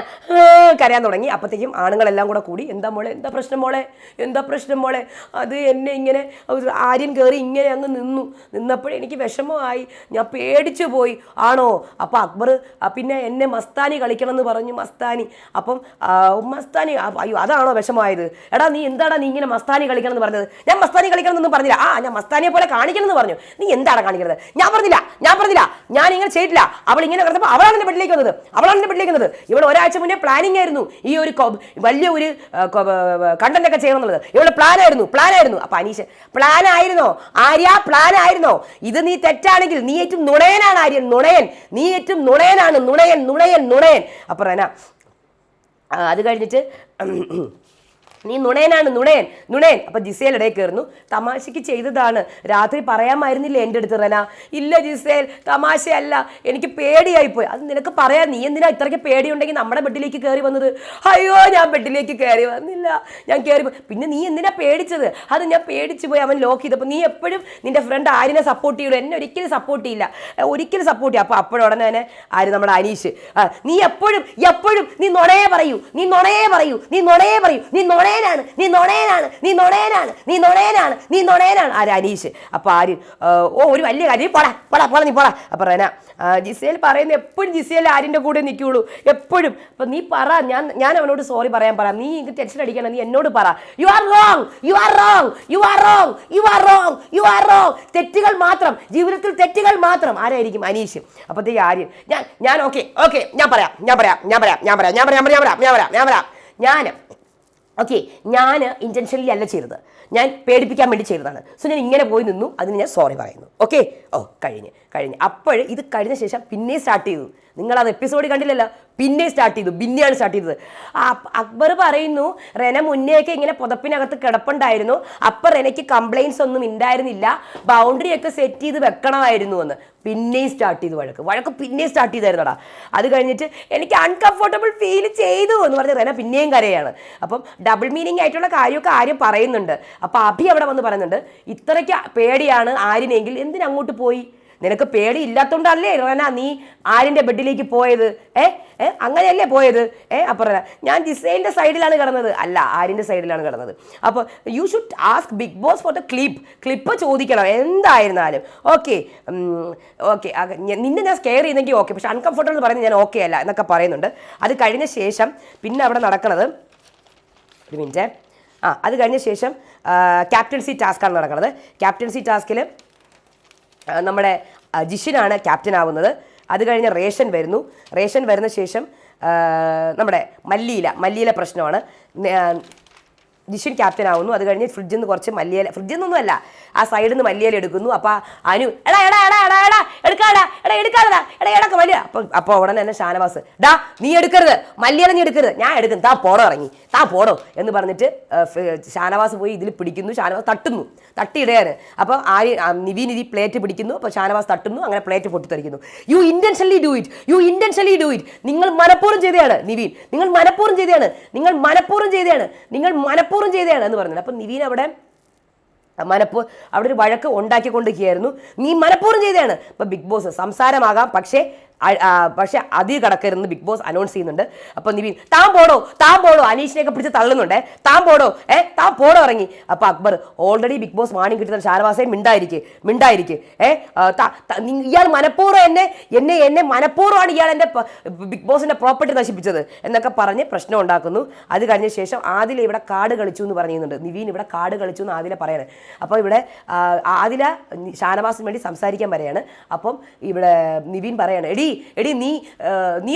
S1: കരയാൻ തുടങ്ങി. അപ്പോഴത്തേക്കും ആണുങ്ങളെല്ലാം കൂടെ കൂടി എന്താ മോളെ? എന്താ പ്രശ്നം മോളെ? എന്താ പ്രശ്നം മോളെ? അത് എന്നെ ഇങ്ങനെ ആര്യൻ കയറി ഇങ്ങനെ അങ്ങ് നിന്നു. നിന്നപ്പോഴേ എനിക്ക് വിഷമമായി. ഞാൻ പേടിച്ചു പോയി. ആണോ? അപ്പോൾ അക്ബർ പിന്നെ എന്നെ മസ്താനി കളിക്കണം എന്ന് പറഞ്ഞു മസ്താനി. അപ്പം മസ്താനി അയ്യോ അതാണോ വിഷമമായത്? എടാ നീ എന്താടാ നീ ഇങ്ങനെ മസ്താനി കളിക്കണം എന്ന് പറഞ്ഞത്? ഞാൻ മസ്താനി കളിക്കണം എന്നൊന്നും പറഞ്ഞില്ല. ആ ഞാൻ മസ്താനിയെ പോലെ കാണിക്കണം എന്ന് പറഞ്ഞു. നീ എന്താണ് കാണിക്കുന്നത് ഞാൻ പറഞ്ഞില്ല ഞാൻ പറഞ്ഞില്ല. ഞാൻ ഇങ്ങനെ ചെയ്തിട്ടില്ല. അവൾ ഇങ്ങനെ കിടന്നപ്പോൾ അവളാണ് എന്റെ ബെഡിലേക്ക് വന്നത്. അവളാണ് എന്റെ ബെഡിലേക്ക് വന്നത്. ഇവൾ ഒരാഴ്ച മുന്നേ പ്ലാനിങ് ആയിരുന്നു ഈ ഒരു വലിയ ഒരു കണ്ടന്റ് ഒക്കെ ചെയ്യണം എന്നുള്ളത് ഇവളുടെ പ്ലാൻ ആയിരുന്നു പ്ലാൻ ആയിരുന്നു. അപ്പൊ അനീഷ് പ്ലാൻ ആയിരുന്നോ? ആര്യ പ്ലാൻ ആയിരുന്നോ? ഇത് നീ തെറ്റാണെങ്കിൽ നീ ഏറ്റവും നുണയനാണ് ആര്യൻ നുണയൻ. നീ ഏറ്റവും നുണയനാണ്. നുണയൻ നുണയൻ നുണയൻ. അപ്പൊ റന അത് കഴിഞ്ഞിട്ട് നീ നുണയനാണ് നുണയൻ നുണയൻ. അപ്പൊ ജിസേൽ ഇടയിൽ കയറുന്നു. തമാശക്ക് ചെയ്തതാണ്. രാത്രി പറയാമായിരുന്നില്ല എന്റെ അടുത്ത് റന? ഇല്ല ജിസേൽ തമാശയല്ല. എനിക്ക് പേടിയായി പോയി അത് നിനക്ക് പറയാം. നീ എന്തിനാ ഇത്രയ്ക്ക് പേടിയുണ്ടെങ്കിൽ നമ്മുടെ ബെഡിലേക്ക് കയറി വന്നത്? അയ്യോ ഞാൻ ബെഡിലേക്ക് കയറി വന്നില്ല. ഞാൻ കയറി പിന്നെ നീ എന്തിനാ പേടിച്ചത്? അത് ഞാൻ പേടിച്ചു പോയി. അവൻ ലോക്ക് ചെയ്തപ്പോൾ നീ എപ്പോഴും നിന്റെ ഫ്രണ്ട് ആരിനെ സപ്പോർട്ട് ചെയ്യൂ എന്നെ ഒരിക്കലും സപ്പോർട്ട് ചെയ്യില്ല. ഒരിക്കലും സപ്പോർട്ട് ചെയ്യും അപ്പോൾ അപ്പോഴുടനെ തന്നെ ആര്? നമ്മുടെ അനീഷ്. നീ എപ്പോഴും എപ്പോഴും നീ നുണയെ പറയൂ. നീ നുണയെ പറയൂ. നീ നുണയെ പറയൂ. നീ നുണയനാണ്. നീ നുണയനാണ്. നീ നുണയനാണ്. നീ നുണയനാണ്. നീ നുണയനാണ്. ആര്? അനീഷ്. അപ്പോൾ ആര്? ഓ ഒരു വലിയ കാര്യം. പോടാ പോടാ പോടാ നീ പോടാ. അപ്പോൾ റെന ജിസേൽ പറയുന്ന എപ്പോഴും ജിസേൽ ആരിന്റെ കൂടെ നിൽക്കുള്ളൂ എപ്പോഴും. അപ്പം നീ പറ. ഞാൻ ഞാൻ അവനോട് സോറി പറയാൻ പറ. നീ ഇത് ടെൻഷൻ അടിക്കണം നീ എന്നോട് പറ. You are wrong you are wrong you are wrong you are wrong you are wrong തെറ്റുകൾ മാത്രം. ജീവിതത്തിൽ തെറ്റുകൾ മാത്രം. ആരായിരിക്കും? അനീഷ്. അപ്പോഴത്തേക്ക് ആര്യൻ. ഞാൻ ഞാൻ ഓക്കെ ഓക്കെ ഞാൻ പറയാം. ഞാൻ പറയാം. ഞാൻ പറയാം. ഞാൻ പറയാം. ഞാൻ പറയാം. ഞാൻ പറയാം. ഞാൻ പറയാം. ഞാൻ പറയാം. ഞാൻ ഓക്കെ ഞാൻ ഇന്റൻഷനലി അല്ല ചെയ്തത്. ഞാൻ പേടിപ്പിക്കാൻ വേണ്ടി ചെയ്തതാണ്. സോ ഞാൻ ഇങ്ങനെ പോയി നിന്നു. അതിന് ഞാൻ സോറി പറയുന്നു. ഓക്കെ ഓ കഴിഞ്ഞ്. കഴിഞ്ഞ്. അപ്പോൾ ഇത് കഴിഞ്ഞ ശേഷം പിന്നെ സ്റ്റാർട്ട് ചെയ്തു. നിങ്ങൾ അത് എപ്പിസോഡ് കണ്ടില്ലല്ലോ? പിന്നെ സ്റ്റാർട്ട് ചെയ്തു. പിന്നെയാണ് സ്റ്റാർട്ട് ചെയ്തത്. അക്ബർ പറയുന്നു റെന മുന്നേയൊക്കെ ഇങ്ങനെ പുതപ്പിനകത്ത് കിടപ്പുണ്ടായിരുന്നു. അപ്പം റെനയ്ക്ക് കംപ്ലയിൻസ് ഒന്നും ഉണ്ടായിരുന്നില്ല ബൗണ്ടറി ഒക്കെ സെറ്റ് ചെയ്ത് വെക്കണമായിരുന്നു എന്ന്. പിന്നെയും സ്റ്റാർട്ട് ചെയ്തു വഴക്ക്. വഴക്ക് പിന്നെയും സ്റ്റാർട്ട് ചെയ്തായിരുന്നടാ. അത് കഴിഞ്ഞിട്ട് എനിക്ക് അൺകംഫർട്ടബിൾ ഫീൽ ചെയ്തു എന്ന് പറഞ്ഞ് റെന പിന്നെയും കരയാണ്. അപ്പം ഡബിൾ മീനിങ് ആയിട്ടുള്ള കാര്യമൊക്കെ ആര്യം പറയുന്നുണ്ട്. അപ്പം അഭി അവിടെ വന്ന് പറയുന്നുണ്ട് ഇത്രയ്ക്ക് പേടിയാണ് ആരിനെങ്കിൽ എന്തിനങ്ങോട്ട് പോയി? നിനക്ക് പേടി ഇല്ലാത്തതുകൊണ്ടല്ലേ റന നീ ആരിന്റെ ബെഡിലേക്ക് പോയത്? ഏ? ഏ? അങ്ങനെയല്ലേ പോയത്? ഏ? അപ്പോൾ റന ഞാൻ ജിസൈന്റെ സൈഡിലാണ് കിടന്നത്. അല്ല ആരിന്റെ സൈഡിലാണ് കിടന്നത്. അപ്പോൾ you should ask Bigg Boss for the clip clip ചോദിക്കണം എന്തായിരുന്നാലും. ഓക്കെ ഓക്കെ നിന്നെ ഞാൻ സ്കെയർ ചെയ്യുന്നെങ്കിൽ ഓക്കെ പക്ഷെ അൺകംഫർട്ടബിൾ പറയുന്നത് ഞാൻ ഓക്കെ അല്ല എന്നൊക്കെ പറയുന്നുണ്ട്. അത് കഴിഞ്ഞ ശേഷം പിന്നെ അവിടെ നടക്കണത് ഒരു മിനിറ്റ് ആ അത് കഴിഞ്ഞ ശേഷം ക്യാപ്റ്റൻസി ടാസ്ക്കാണ് നടക്കുന്നത് ക്യാപ്റ്റൻസി ടാസ്കിൽ നമ്മുടെ ജിഷിനാണ് ക്യാപ്റ്റൻ ആവുന്നത്. അത് കഴിഞ്ഞ് റേഷൻ വരുന്നു. റേഷൻ വരുന്ന ശേഷം നമ്മുടെ മല്ലിയില മല്ലിയില പ്രശ്നമാണ്. ജിഷിൻ ക്യാപ്റ്റൻ ആവുന്നു. അത് കഴിഞ്ഞ് ഫ്രിഡ്ജിൽ നിന്ന് കുറച്ച് മല്ലിയില ഫ്രിഡ്ജിൽ നിന്നൊന്നും അല്ല ആ സൈഡിൽ നിന്ന് മല്ലിയില എടുക്കുന്നു. അപ്പോൾ അനു എടാ എടാ എടാ എടാ എടുക്കാടാ എടാ എടുക്കാടാ എടാ എടക്ക് വലിയ അപ്പൊ അപ്പൊ ഉടനെ തന്നെ ഷാനവാസ് ഡാ നീ എടുക്കരുത് മല്ലിയില നീ എടുക്കരുത് ഞാൻ എടുക്കും താ പോടോ ഇറങ്ങി താ പോടോ എന്ന് പറഞ്ഞിട്ട് ഷാനവാസ് പോയി ഇതിൽ പിടിക്കുന്നു ഷാനവാസ് തട്ടുന്നു തട്ടിയിടുകയാണ് അപ്പോൾ ആര് നിവീൻ ഇതി പ്ലേറ്റ് പിടിക്കുന്നു അപ്പോൾ ഷാനവാസ് തട്ടുന്നു അങ്ങനെ plate പൊട്ടിത്തെറിക്കുന്നു. You intentionally do it you intentionally do it നിങ്ങൾ മനഃപൂർവം ചെയ്തതാണ് നിവീൻ നിങ്ങൾ മനഃപൂർവം ചെയ്തതാണ് നിങ്ങൾ മനഃപൂർവം ചെയ്തതാണ് നിങ്ങൾ മനഃപൂർവം ചെയ്തതാണ് എന്ന് പറഞ്ഞത് അപ്പോൾ നിവീൻ അവിടെ മനപ്പൂ അവിടെ ഒരു വഴക്ക് ഉണ്ടാക്കിക്കൊണ്ടിരിക്കുകയായിരുന്നു. നീ മനഃപൂർവം ചെയ്തതാണ്. ഇപ്പൊ ബിഗ് ബോസ് സംസാരമാകാം. പക്ഷേ പക്ഷെ അതി കടക്കരുന്ന് ബിഗ് ബോസ് അനൗൺസ് ചെയ്യുന്നുണ്ട്. അപ്പൊ നിവിൻ താൻ പോടോ താൻ പോടോ അനീഷിനെയൊക്കെ പിടിച്ച് തള്ളുന്നുണ്ട്. താൻ പോടോ ഏ താൻ പോടോ ഇറങ്ങി. അപ്പൊ Akbar already Bigg Boss warning കിട്ടുന്ന ഷാനവാസെ മിണ്ടായിരിക്കെ മിണ്ടായിരിക്കെ. ഏ ഇയാൾ മനഃപൂർവം എന്നെ എന്നെ എന്നെ മനഃപൂർവമാണ് ഇയാൾ എന്റെ ബിഗ് ബോസിന്റെ പ്രോപ്പർട്ടി നശിപ്പിച്ചത് എന്നൊക്കെ പറഞ്ഞ് പ്രശ്നം ഉണ്ടാക്കുന്നു. അത് കഴിഞ്ഞ ശേഷം ആദില ഇവിടെ കാട് കളിച്ചു എന്ന് പറയുന്നുണ്ട് നിവീൻ ഇവിടെ കാട് കളിച്ചു എന്ന് ആദില പറയാണ്. അപ്പോൾ ഇവിടെ ആദില ഷാനവാസിന് വേണ്ടി സംസാരിക്കാൻ പറയാണ്. അപ്പം ഇവിടെ നിവീൻ പറയാണ് എടി എടി നീ നീ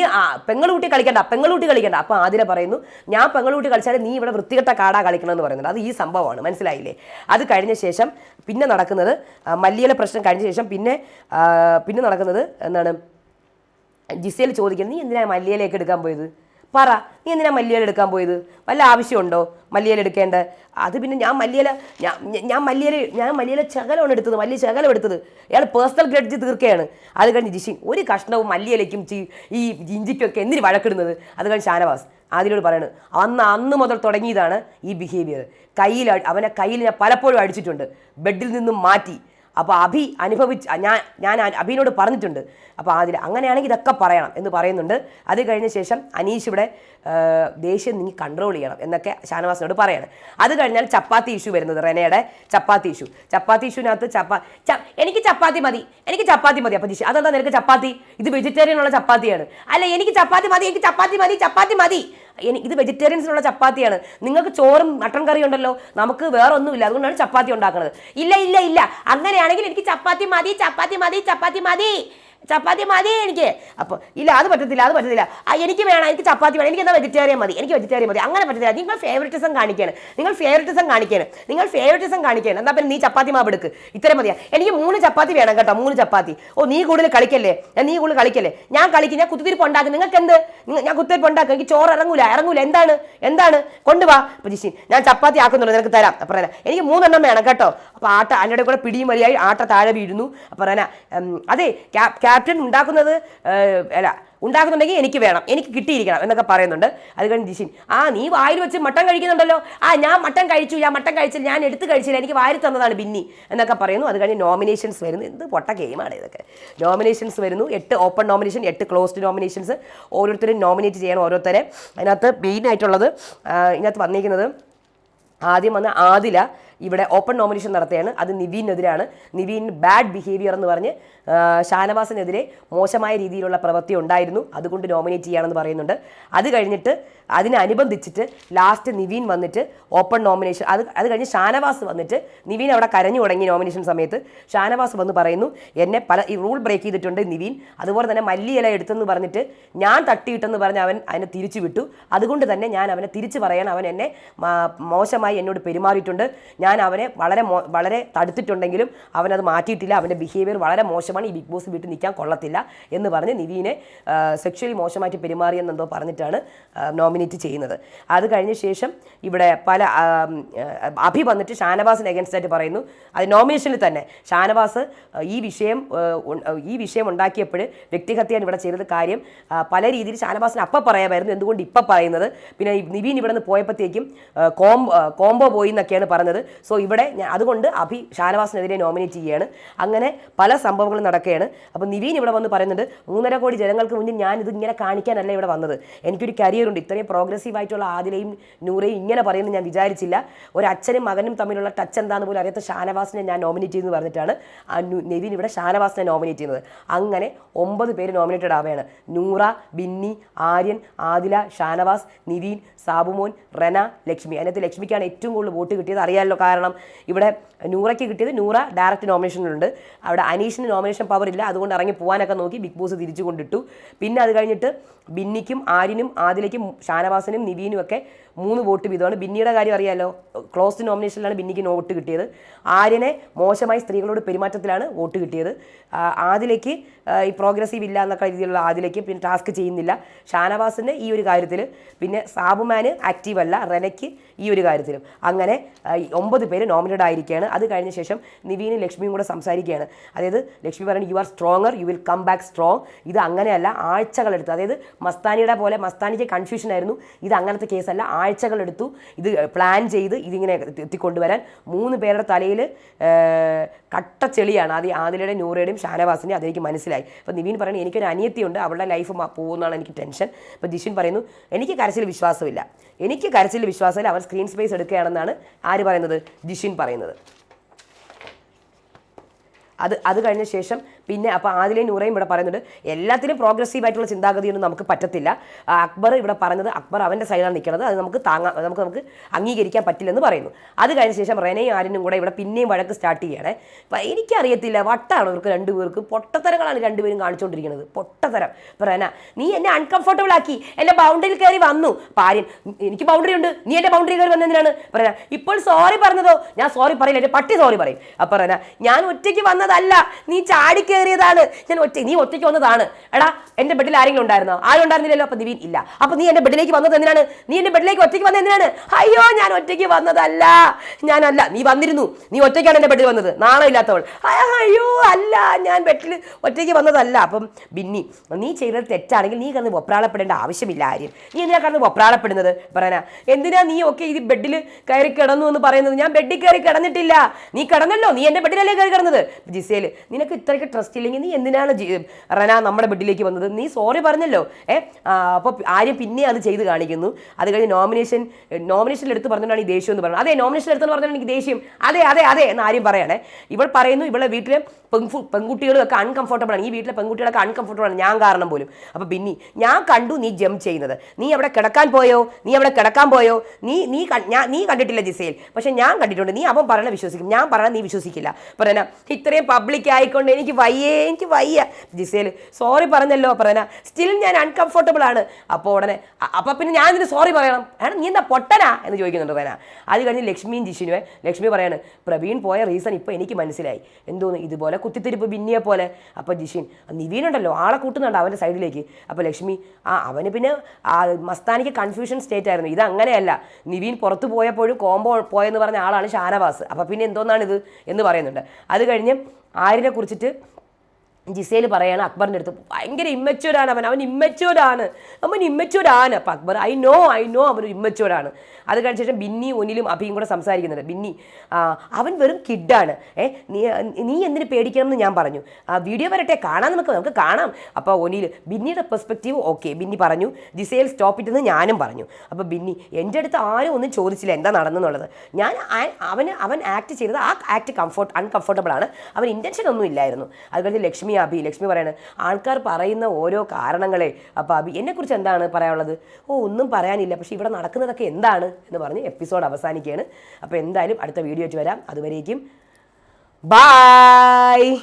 S1: പെങ്ങളൂട്ടി കളിക്കണ്ട പെങ്ങളൂട്ടി കളിക്കണ്ട. അപ്പം ആതിരെ പറയുന്നു ഞാൻ പെങ്ങളൂട്ടി കളിച്ചാൽ നീ ഇവിടെ വൃത്തികെട്ട കാടാ കളിക്കണമെന്ന് പറയുന്നുണ്ട്. അത് ഈ സംഭവമാണ് മനസ്സിലായില്ലേ? അത് കഴിഞ്ഞ ശേഷം പിന്നെ നടക്കുന്നത് മല്ലിയിലെ പ്രശ്നം കഴിഞ്ഞ ശേഷം പിന്നെ പിന്നെ നടക്കുന്നത് എന്താണ്? ജിസയിൽ ചോദിക്കുന്നത് നീ എന്തിനാ മല്ലിയിലേക്ക് എടുക്കാൻ പോയത്? പറ നീ എന്തിനാ മല്ലിയില എടുക്കാൻ പോയത്? വല്ല ആവശ്യമുണ്ടോ മല്ലിയില എടുക്കേണ്ട? അത് പിന്നെ ഞാൻ മല്ലിയില ഞാൻ ഞാൻ മല്ലിയില ഞാൻ മല്ലിയില ശകലമാണ് എടുത്തത് മല്ലി ശകലം എടുത്തത്. ഇയാൾ പേഴ്സണൽ ഗ്രഡ്ജ് തീർക്കുകയാണ്. അത് കഴിഞ്ഞ് ജിഷിൻ ഒരു കഷ്ണവും മല്ലിയിലയ്ക്കും ഈ ഇഞ്ചിക്കൊക്കെ എന്തിന് വഴക്കിടുന്നത്? അത് കഴിഞ്ഞ് ഷാനവാസ് അതിനോട് പറയണത് അന്ന് അന്ന് മുതൽ തുടങ്ങിയതാണ് ഈ ബിഹേവിയർ കയ്യിൽ അവനെ കയ്യിൽ ഞാൻ പലപ്പോഴും അടിച്ചിട്ടുണ്ട്. ബെഡിൽ നിന്നും മാറ്റി അപ്പോൾ അഭി അനുഭവിച്ച് ഞാൻ ഞാൻ അഭിനോട് പറഞ്ഞിട്ടുണ്ട്. അപ്പോൾ അതിൽ അങ്ങനെയാണെങ്കിൽ ഇതൊക്കെ പറയണം എന്ന് പറയുന്നുണ്ട്. അത് കഴിഞ്ഞ ശേഷം അനീഷ് ഇവിടെ ദേഷ്യം നീ കൺട്രോൾ ചെയ്യണം എന്നൊക്കെ ഷാനവാസിനോട് പറയണം. അത് കഴിഞ്ഞാൽ ചപ്പാത്തി ഇഷ്യൂ വരുന്നത് റെനയുടെ ചപ്പാത്തി ഇഷ്യൂ ചപ്പാത്തി ഇഷ്യൂവിനകത്ത് ചപ്പാ എനിക്ക് ചപ്പാത്തി മതി. എനിക്ക് ചപ്പാത്തി മതി അപ്പം ജിഷ. അതെന്താ നിനക്ക് ചപ്പാത്തി? ഇത് വെജിറ്റേറിയൻ ഉള്ള ചപ്പാത്തിയാണ്. അല്ല എനിക്ക് ചപ്പാത്തി മതി എനിക്ക് ചപ്പാത്തി മതി ചപ്പാത്തി മതി. ഇത് വെജിറ്റേറിയൻസിനുള്ള ചപ്പാത്തിയാണ്. നിങ്ങൾക്ക് ചോറും മട്ടൺ കറി ഉണ്ടല്ലോ. നമുക്ക് വേറെ ഒന്നുമില്ല അതുകൊണ്ടാണ് ചപ്പാത്തി ഉണ്ടാക്കുന്നത്. ഇല്ല ഇല്ല ഇല്ല. അങ്ങനെയാണെങ്കിൽ എനിക്ക് ചപ്പാത്തി മതി ചപ്പാത്തി മതി ചപ്പാത്തി മതി. ചപ്പാത്തി മതി എനിക്ക്. അപ്പോൾ ഇല്ല അത് പറ്റത്തില്ല അത് പറ്റത്തില്ല. ആ എനിക്ക് വേണം എനിക്ക് ചപ്പാത്തി വേണം എനിക്ക് എന്താ വെജിറ്റേറിയൻ മതി? എനിക്ക് വെജിറ്റേറിയൻ മതി. അങ്ങനെ പറ്റത്തില്ല. നിങ്ങൾ ഫേവറിറ്റിസം കാണിക്കാണ്. നിങ്ങൾ ഫേവറിറ്റിസം കാണിക്കാണ്. നിങ്ങൾ ഫേവറിറ്റിസം കാണിക്കാണ്. എന്താ പിന്നെ നീ ചപ്പാത്തി മാവ് എടുക്ക്. ഇത്രയും മതിയാ. എനിക്ക് മൂന്ന് ചപ്പാത്തി വേണം കേട്ടോ മൂന്ന് ചപ്പാത്തി. ഓ നീ കൂടുതൽ കളിക്കല്ലേ? ഞാൻ നീ കൂടുതൽ കളിക്കല്ലേ? ഞാൻ കളിക്കും ഞാൻ കുത്തിരിപ്പ് ഉണ്ടാക്കും. നിങ്ങൾക്ക് എന്ത് ഞാൻ കുത്തിരിപ്പ് ഉണ്ടാക്കും. എനിക്ക് ചോറ് ഇറങ്ങൂല ഇറങ്ങൂല. എന്താണ്? എന്താണ്? കൊണ്ടുവാ. അപ്പൊ ജിഷിൻ ഞാൻ ചപ്പാത്തി ആക്കുന്നുള്ളൂ നിനക്ക് തരാം. അപ്പൊ പറയാം എനിക്ക് മൂന്നെണ്ണം വേണം കേട്ടോ. അപ്പോൾ ആട്ട അതിന്റെ കൂടെ പിടിയും വലിയായി ആട്ട താഴെ വീഴുന്നു. അപ്പൊ പറയാനാ അതെ ക്യാ- ക്യാപ്റ്റൻ ഉണ്ടാക്കുന്നത് അല്ല ഉണ്ടാക്കുന്നുണ്ടെങ്കിൽ എനിക്ക് വേണം എനിക്ക് കിട്ടിയിരിക്കണം എന്നൊക്കെ പറയുന്നുണ്ട്. അത് കഴിഞ്ഞ് ജിഷിൻ ആ നീ വായിൽ വെച്ച് മട്ടൻ കഴിക്കുന്നുണ്ടല്ലോ. ആ ഞാൻ മട്ടൻ കഴിച്ചു ഞാൻ മട്ടൻ കഴിച്ചില്ല ഞാൻ എടുത്ത് കഴിച്ചില്ല എനിക്ക് വാരി തന്നതാണ് ബിന്നി എന്നൊക്കെ പറയുന്നു. അത് കഴിഞ്ഞ് നോമിനേഷൻസ് വരുന്നു. എന്ത് പൊട്ട ഗെയിമാണ് ഇതൊക്കെ. നോമിനേഷൻസ് വരുന്നു. എട്ട് ഓപ്പൺ നോമിനേഷൻ എട്ട് ക്ലോസ്ഡ് നോമിനേഷൻസ് ഓരോരുത്തരും നോമിനേറ്റ് ചെയ്യണം ഓരോരുത്തരെ. അതിനകത്ത് മെയിനായിട്ടുള്ളത് ഇതിനകത്ത് വന്നിരിക്കുന്നത് ആദ്യം വന്ന ആദില ഇവിടെ ഓപ്പൺ നോമിനേഷൻ നടത്തുകയാണ്. അത് നിവീനെതിരാണ്. നിവീൻ ബാഡ് ബിഹേവിയർ എന്ന് പറഞ്ഞ് ഷാനവാസിനെതിരെ മോശമായ രീതിയിലുള്ള പ്രവൃത്തി ഉണ്ടായിരുന്നു. അതുകൊണ്ട് നോമിനേറ്റ് ചെയ്യാണെന്ന് പറയുന്നുണ്ട്. അത് കഴിഞ്ഞിട്ട് അതിനനുബന്ധിച്ചിട്ട് ലാസ്റ്റ് നിവീൻ വന്നിട്ട് ഓപ്പൺ നോമിനേഷൻ അത് അത് കഴിഞ്ഞ് ഷാനവാസ് വന്നിട്ട് നിവീൻ അവിടെ കരഞ്ഞു തുടങ്ങി നോമിനേഷൻ സമയത്ത്. ഷാനവാസ് വന്ന് പറയുന്നു എന്നെ പല ഈ റൂൾ ബ്രേക്ക് ചെയ്തിട്ടുണ്ട് നിവീൻ. അതുപോലെ തന്നെ മല്ലിയില എടുത്തെന്ന് പറഞ്ഞിട്ട് ഞാൻ തട്ടിയിട്ടെന്ന് പറഞ്ഞ് അവൻ അതിനെ തിരിച്ചു വിട്ടു. അതുകൊണ്ട് തന്നെ ഞാൻ അവനെ തിരിച്ചു പറയാൻ അവൻ എന്നെ മോശമായി എന്നോട് പെരുമാറിയിട്ടുണ്ട്. ഞാൻ അവനെ വളരെ വളരെ തടുത്തിട്ടുണ്ടെങ്കിലും അവനത് മാറ്റിയിട്ടില്ല. അവന്റെ ബിഹേവിയർ വളരെ മോശമാണ് ഈ ബിഗ് ബോസ് വീട്ടിൽ നിൽക്കാൻ കൊള്ളത്തില്ല എന്ന് പറഞ്ഞ് നിവീനെ സെക്ഷലി മോശമായിട്ട് പെരുമാറിയെന്നെന്തോ പറഞ്ഞിട്ടാണ് നോമിനേറ്റ് ചെയ്യുന്നത്. അത് കഴിഞ്ഞ ശേഷം ഇവിടെ പല അഭി വന്നിട്ട് ഷാനവാസിന് ആയിട്ട് പറയുന്നു. അത് നോമിനേഷനിൽ തന്നെ. ഷാനവാസ് ഈ വിഷയം ഈ വിഷയം ഉണ്ടാക്കിയപ്പോൾ വ്യക്തിഹത്യാണ് ഇവിടെ ചെയ്തത് കാര്യം പല രീതിയിൽ ഷാനവാസിന് അപ്പം പറയാമായിരുന്നു. എന്തുകൊണ്ട് ഇപ്പം പറയുന്നത്? പിന്നെ നിവീൻ ഇവിടെ നിന്ന് പോയപ്പോഴത്തേക്കും കോംബോ കോംബോ പോയി എന്നൊക്കെയാണ് പറഞ്ഞത്. സോ ഇവിടെ അതുകൊണ്ട് അഭി ഷാനവാസിനെതിരെ നോമിനേറ്റ് ചെയ്യുകയാണ്. അങ്ങനെ പല സംഭവങ്ങളും നടക്കുകയാണ്. അപ്പോൾ നിവീൻ ഇവിടെ വന്ന് പറയുന്നുണ്ട് മൂന്നര കോടി ജനങ്ങൾക്ക് മുന്നിൽ ഞാൻ ഇത് ഇങ്ങനെ കാണിക്കാനല്ല ഇവിടെ വന്നത്. എനിക്കൊരു കരിയർ ഉണ്ട്. ഇത്രയും പ്രോഗ്രസീവ് ആയിട്ടുള്ള ആദിലയും നൂറയും ഇങ്ങനെ പറയുന്നത് ഞാൻ വിചാരിച്ചില്ല. ഒരു അച്ഛനും മകനും തമ്മിലുള്ള ടച്ച് എന്താന്ന് പോലും അറിയാത്ത ഷാനവാസിനെ ഞാൻ നോമിനേറ്റ് ചെയ്യുന്നു പറഞ്ഞിട്ടാണ് നിവിൻ ഇവിടെ ഷാനവാസിനെ നോമിനേറ്റ് ചെയ്യുന്നത്. അങ്ങനെ ഒമ്പത് പേര് നോമിനേറ്റഡ് ആവുകയാണ്. നൂറ ബിന്നി ആര്യൻ ആദില ഷാനവാസ് നിവീൻ സാബുമോൻ റെന ലക്ഷ്മി. അതിനകത്ത് ലക്ഷ്മിക്കാണ് ഏറ്റവും കൂടുതൽ വോട്ട് കിട്ടിയത്. അറിയാമല്ലോ കാരണം ഇവിടെ നൂറയ്ക്ക് കിട്ടിയത് നൂറ ഡയറക്റ്റ് നോമിനേഷനിലുണ്ട് അവിടെ അനീഷിന് നോമിനേഷൻ പവർ ഇല്ല. അതുകൊണ്ട് ഇറങ്ങി പോകാനൊക്കെ നോക്കി ബിഗ് ബോസ് തിരിച്ചു കൊണ്ടിട്ടു പിന്നെ അത് കഴിഞ്ഞിട്ട് ബിന്നിക്കും ആര്യനും ആദിലേക്കും ഷാനവാസിനും നിവീനും ഒക്കെ മൂന്ന് വോട്ട് വീതമാണ്. ബിന്നിയുടെ കാര്യം അറിയാമല്ലോ ക്ലോസ് നോമിനേഷനിലാണ് ബിന്നിക്ക് വോട്ട് കിട്ടിയത്. ആര്യനെ മോശമായി സ്ത്രീകളോട് പെരുമാറ്റത്തിലാണ് വോട്ട് കിട്ടിയത്. ആദിലേക്ക് ഈ പ്രോഗ്രസീവ് ഇല്ല എന്നൊക്കെ രീതിയിലുള്ള അതിലേക്ക് പിന്നെ ടാസ്ക് ചെയ്യുന്നില്ല. ഷാനവാസിന്റെ ഈ ഒരു കാര്യത്തിൽ പിന്നെ സാബുമാന് ആക്റ്റീവ് അല്ല റെനയ്ക്ക് ഈ ഒരു കാര്യത്തിലും. അങ്ങനെ ഒമ്പത് പേര് നോമിനേറ്റ് ആയിരിക്കുകയാണ്. അത് കഴിഞ്ഞ ശേഷം നിവീനും ലക്ഷ്മിയും കൂടെ സംസാരിക്കുകയാണ്. അതായത് ലക്ഷ്മി പറയുന്നത് you are stronger you will come back strong ഇത് അങ്ങനെയല്ല എടുത്തു അതായത് മസ്താനിയുടെ പോലെ മസ്താനിക്ക് കൺഫ്യൂഷൻ ആയിരുന്നു. ഇത് അങ്ങനത്തെ കേസല്ല. ആഴ്ചകളെടുത്തു. ഇത് പ്ലാൻ ചെയ്ത് ഇതിങ്ങനെ എത്തി- എത്തിക്കൊണ്ടുവരാൻ മൂന്ന് പേരുടെ തലയിൽ കട്ട ചെളിയാണ്. ആദ്യം ആദിലയുടെ നൂറയുടെയും ഷാനവാസിന്റെയും അതെനിക്ക് മനസ്സിലായി. അപ്പോൾ നിവീൻ പറയുന്നത് എനിക്കൊരു അനിയത്തിയുണ്ട് അവളുടെ ലൈഫ് പോകുന്നതാണ് എനിക്ക് ടെൻഷൻ അപ്പോൾ ജിഷിൻ പറയുന്നു എനിക്ക് കരച്ചിൽ വിശ്വാസമില്ല. എനിക്ക് കരച്ചിൽ വിശ്വാസമില്ല. അവൻ സ്ക്രീൻ സ്പേസ് എടുക്കുകയാണെന്നാണ് ആര് പറയുന്നത്? ജിഷിൻ പറയുന്നത്. അത് അത് കഴിഞ്ഞ ശേഷം പിന്നെ അപ്പോൾ ആദിലെ നൂറയും ഇവിടെ പറയുന്നുണ്ട് എല്ലാത്തിനും പ്രോഗ്രസീവ് ആയിട്ടുള്ള ചിന്താഗതിയൊന്നും നമുക്ക് പറ്റത്തില്ല. അക്ബർ ഇവിടെ പറഞ്ഞത് അക്ബർ അവന്റെ സൈഡാണ് നിൽക്കുന്നത് അത് നമുക്ക് താങ്ങാൻ നമുക്ക് നമുക്ക് അംഗീകരിക്കാൻ പറ്റില്ലെന്ന് പറയുന്നു. അത് കഴിഞ്ഞ ശേഷം റെനയും ആര്യനും കൂടെ ഇവിടെ പിന്നെയും വഴക്ക് സ്റ്റാർട്ട് ചെയ്യണേ. എനിക്കറിയത്തില്ല വട്ടാണ് ഇവർക്ക് രണ്ടുപേർക്കും പൊട്ടത്തരങ്ങളാണ് രണ്ടുപേരും കാണിച്ചുകൊണ്ടിരിക്കുന്നത് പൊട്ടത്തരം. ഇപ്പോൾ റെന നീ എന്നെ അൺകംഫർട്ടബിൾ ആക്കി. എന്റെ ബൗണ്ടറിയിൽ കയറി വന്നു. പാര്യൻ എനിക്ക് ബൗണ്ടറി ഉണ്ട്. നീ എന്റെ ബൗണ്ടറി കയറി വന്നതിനാണ് പറയാ ഇപ്പോൾ സോറി പറഞ്ഞതോ? ഞാൻ സോറി പറയില്ല എന്റെ പട്ടി സോറി പറയും. അപ്പോൾ റെന ഞാൻ ഒറ്റയ്ക്ക് വന്നതല്ല. നീ ചാടി കയറിയതാണ്. ഞാൻ ഒറ്റ നീ ഒറ്റയ്ക്ക് വന്നതാണ്. എടാ എന്റെ ബെഡിൽ ആരെങ്കിലും ഉണ്ടായിരുന്നോ ആരും ഉണ്ടായിരുന്നില്ലല്ലോ അപ്പൊ ദിവീൻ ഇല്ല. അപ്പൊ നീ എന്റെ ബെഡിലേക്ക് വന്നത് എന്തിനാണ്? നീ എന്റെ ബെഡിലേക്ക് ഒറ്റയ്ക്ക് വന്നത് എന്തിനാണ്? അയ്യോ ഞാൻ ഒറ്റയ്ക്ക് വന്നതല്ല. ഞാനല്ല. നീ വന്നിരുന്നു. നീ ഒറ്റയ്ക്കാണ് എന്റെ ബെഡിൽ വന്നത്. നാളെ ഇല്ലാത്തവൾ. അയ്യോ അല്ല. ഞാൻ ബെഡിൽ ഒറ്റയ്ക്ക് വന്നതല്ല. അപ്പം ബിന്നി നീ ചെയ്തത് തെറ്റാണെങ്കിൽ നീ കിടന്ന് ഒപ്രാളപ്പെടേണ്ട ആവശ്യമില്ല ആര്യം നീ എന്തിനാ കിടന്ന് ഒപ്രാളപ്പെടുന്നത് പറയാനാ എന്തിനാ നീ ഒക്കെ ഇത് ബെഡിൽ കയറി കിടന്നു എന്ന് പറയുന്നത്? ഞാൻ ബെഡിൽ കയറി കിടന്നിട്ടില്ല. നീ കിടന്നല്ലോ. നീ എന്റെ ബെഡിലല്ലേ കയറി കിടന്നത്? ജിസേൽ നിനക്ക് ഇത്രയ്ക്ക് ട്രസ്റ്റ് ഇല്ലെങ്കിൽ നീ എന്തിനാണ് ജി- റന നമ്മുടെ ബെഡിലേക്ക് വന്നത്? നീ സോറി പറഞ്ഞല്ലോ. ഏ അപ്പോൾ ആര്യം പിന്നെ അത് ചെയ്ത് കാണിക്കുന്നു. അത് കഴിഞ്ഞ് നോമിനേഷൻ നോമിനേഷനിൽ എടുത്ത് ഈ ദേഷ്യം എന്ന് പറയുന്നത്. അതെ നോമിനേഷൻ എടുത്തെന്ന് പറഞ്ഞാൽ എനിക്ക് ദേഷ്യം. അതെ അതെ അതെ എന്ന് ആര്യം പറയണേ. ഇവൾ പറയുന്നു ഇവളെ വീട്ടിലെ പെൺഫു പെൺകുട്ടികളും ഒക്കെ അൺകംഫർട്ടബിൾ ആണ്. ഈ വീട്ടിലെ പെൺകുട്ടികളൊക്കെ അൺകംഫർട്ടബിൾ ആണ്. ഞാൻ കാരണം പോലും. അപ്പോൾ ബിന്നി ഞാൻ കണ്ടു നീ ജംപ് ചെയ്യുന്നത്. നീ അവിടെ കിടക്കാൻ പോയോ? നീ അവിടെ കിടക്കാൻ പോയോ? നീ നീ ഞാൻ നീ കണ്ടിട്ടില്ല ജിസയിൽ പക്ഷേ ഞാൻ കണ്ടിട്ടുണ്ട്. നീ അവൻ പറയണ വിശ്വസിക്കും. ഞാൻ പറയണ നീ വിശ്വസിക്കില്ല. പറഞ്ഞാൽ ഇത്രയും പബ്ലിക് ആയിക്കൊണ്ട് എനിക്ക് വയ്യേ എനിക്ക് വയ്യ. ജിസേൽ സോറി പറഞ്ഞല്ലോ പറഞ്ഞ സ്റ്റിൽ ഞാൻ അൺകംഫർട്ടബിൾ ആണ്. അപ്പോൾ ഉടനെ അപ്പം പിന്നെ ഞാൻ ഇതിന് സോറി പറയണം. ആണ് നീ എന്താ പൊട്ടനാ? എന്ന് ചോദിക്കുന്നുണ്ട് റെന അത് കഴിഞ്ഞ് ലക്ഷ്മിയും ജിഷിനുവേ ലക്ഷ്മി പറയാണ് പ്രവീൺ പോയ റീസൺ ഇപ്പോൾ എനിക്ക് മനസ്സിലായി. എന്തോന്ന്? ഇതുപോലെ കുത്തിത്തിരിപ്പ് ബിന്നിയെ പോലെ. അപ്പോൾ ജിഷിൻ നിവീനുണ്ടല്ലോ ആളെ കൂട്ടുന്നുണ്ട് അവന്റെ സൈഡിലേക്ക്. അപ്പോൾ ലക്ഷ്മി ആ അവന് പിന്നെ മസ്താനിക്ക് കൺഫ്യൂഷൻ സ്റ്റേറ്റ് ആയിരുന്നു. ഇത് അങ്ങനെയല്ല. നിവീൻ പുറത്തു പോയപ്പോഴും കോംബോ പോയെന്ന് പറഞ്ഞ ആളാണ് ഷാനവാസ്. അപ്പോൾ പിന്നെ എന്തോന്നാണിത്? എന്ന് പറയുന്നുണ്ട്. അത് കഴിഞ്ഞ് ആരിനെ കുറിച്ചിട്ട് ജിസേൽ പറയാണ് അക്ബറിന്റെ അടുത്ത് ഭയങ്കര ഇമ്മച്ചുവരാണ് അവൻ അവൻ ഇമ്മച്ചുവരാണ് അവൻ ഇമ്മച്ചുവരാണ് അപ്പം Akbar I know I know അവൻ ഇമ്മച്ചുവരാണ് അത് കഴിഞ്ഞ ശേഷം ബിന്നി ഒന്നിലും അഭിയും കൂടെ സംസാരിക്കുന്നുണ്ട്. ബിന്നി അവൻ വെറും കിഡാണ് ഏ നീ നീ എന്തിനു പേടിക്കണം എന്ന് ഞാൻ പറഞ്ഞു. ആ വീഡിയോ വരട്ടെ കാണാൻ നമുക്ക് നമുക്ക് കാണാം. അപ്പോൾ ഒനിൽ ബിന്നിയുടെ പെർസ്പെക്റ്റീവ് ഓക്കെ ബിന്നി പറഞ്ഞു ജിസേൽ സ്റ്റോപ്പ് ഇട്ടെന്ന് ഞാനും പറഞ്ഞു. അപ്പോൾ ബിന്നി എന്റെ അടുത്ത് ആരും ഒന്നും ചോദിച്ചില്ല എന്താ നടന്നെന്നുള്ളത്. ഞാൻ അവന് അവൻ ആക്ട് ചെയ്തത് ആ ആക്ട് കംഫോർട്ട് അൺകംഫർട്ടബിൾ ആണ്. അവൻ ഇന്റൻഷൻ ഒന്നും ഇല്ലായിരുന്നു. അതുപോലെ ലക്ഷ്മി അഭി ലക്ഷ്മി പറയാണ് ആൾക്കാർ പറയുന്ന ഓരോ കാരണങ്ങളെ അപ്പോൾ അഭി എന്നെക്കുറിച്ച് എന്താണ് പറയാനുള്ളത്? ഓ ഒന്നും പറയാനില്ല പക്ഷേ ഇവിടെ നടക്കുന്നതൊക്കെ എന്താണ് എന്ന് പറഞ്ഞ് എപ്പിസോഡ് അവസാനിക്കുകയാണ്. അപ്പോൾ എന്തായാലും അടുത്ത വീഡിയോ വെച്ച് വരാം. അതുവരേക്കും ബായ്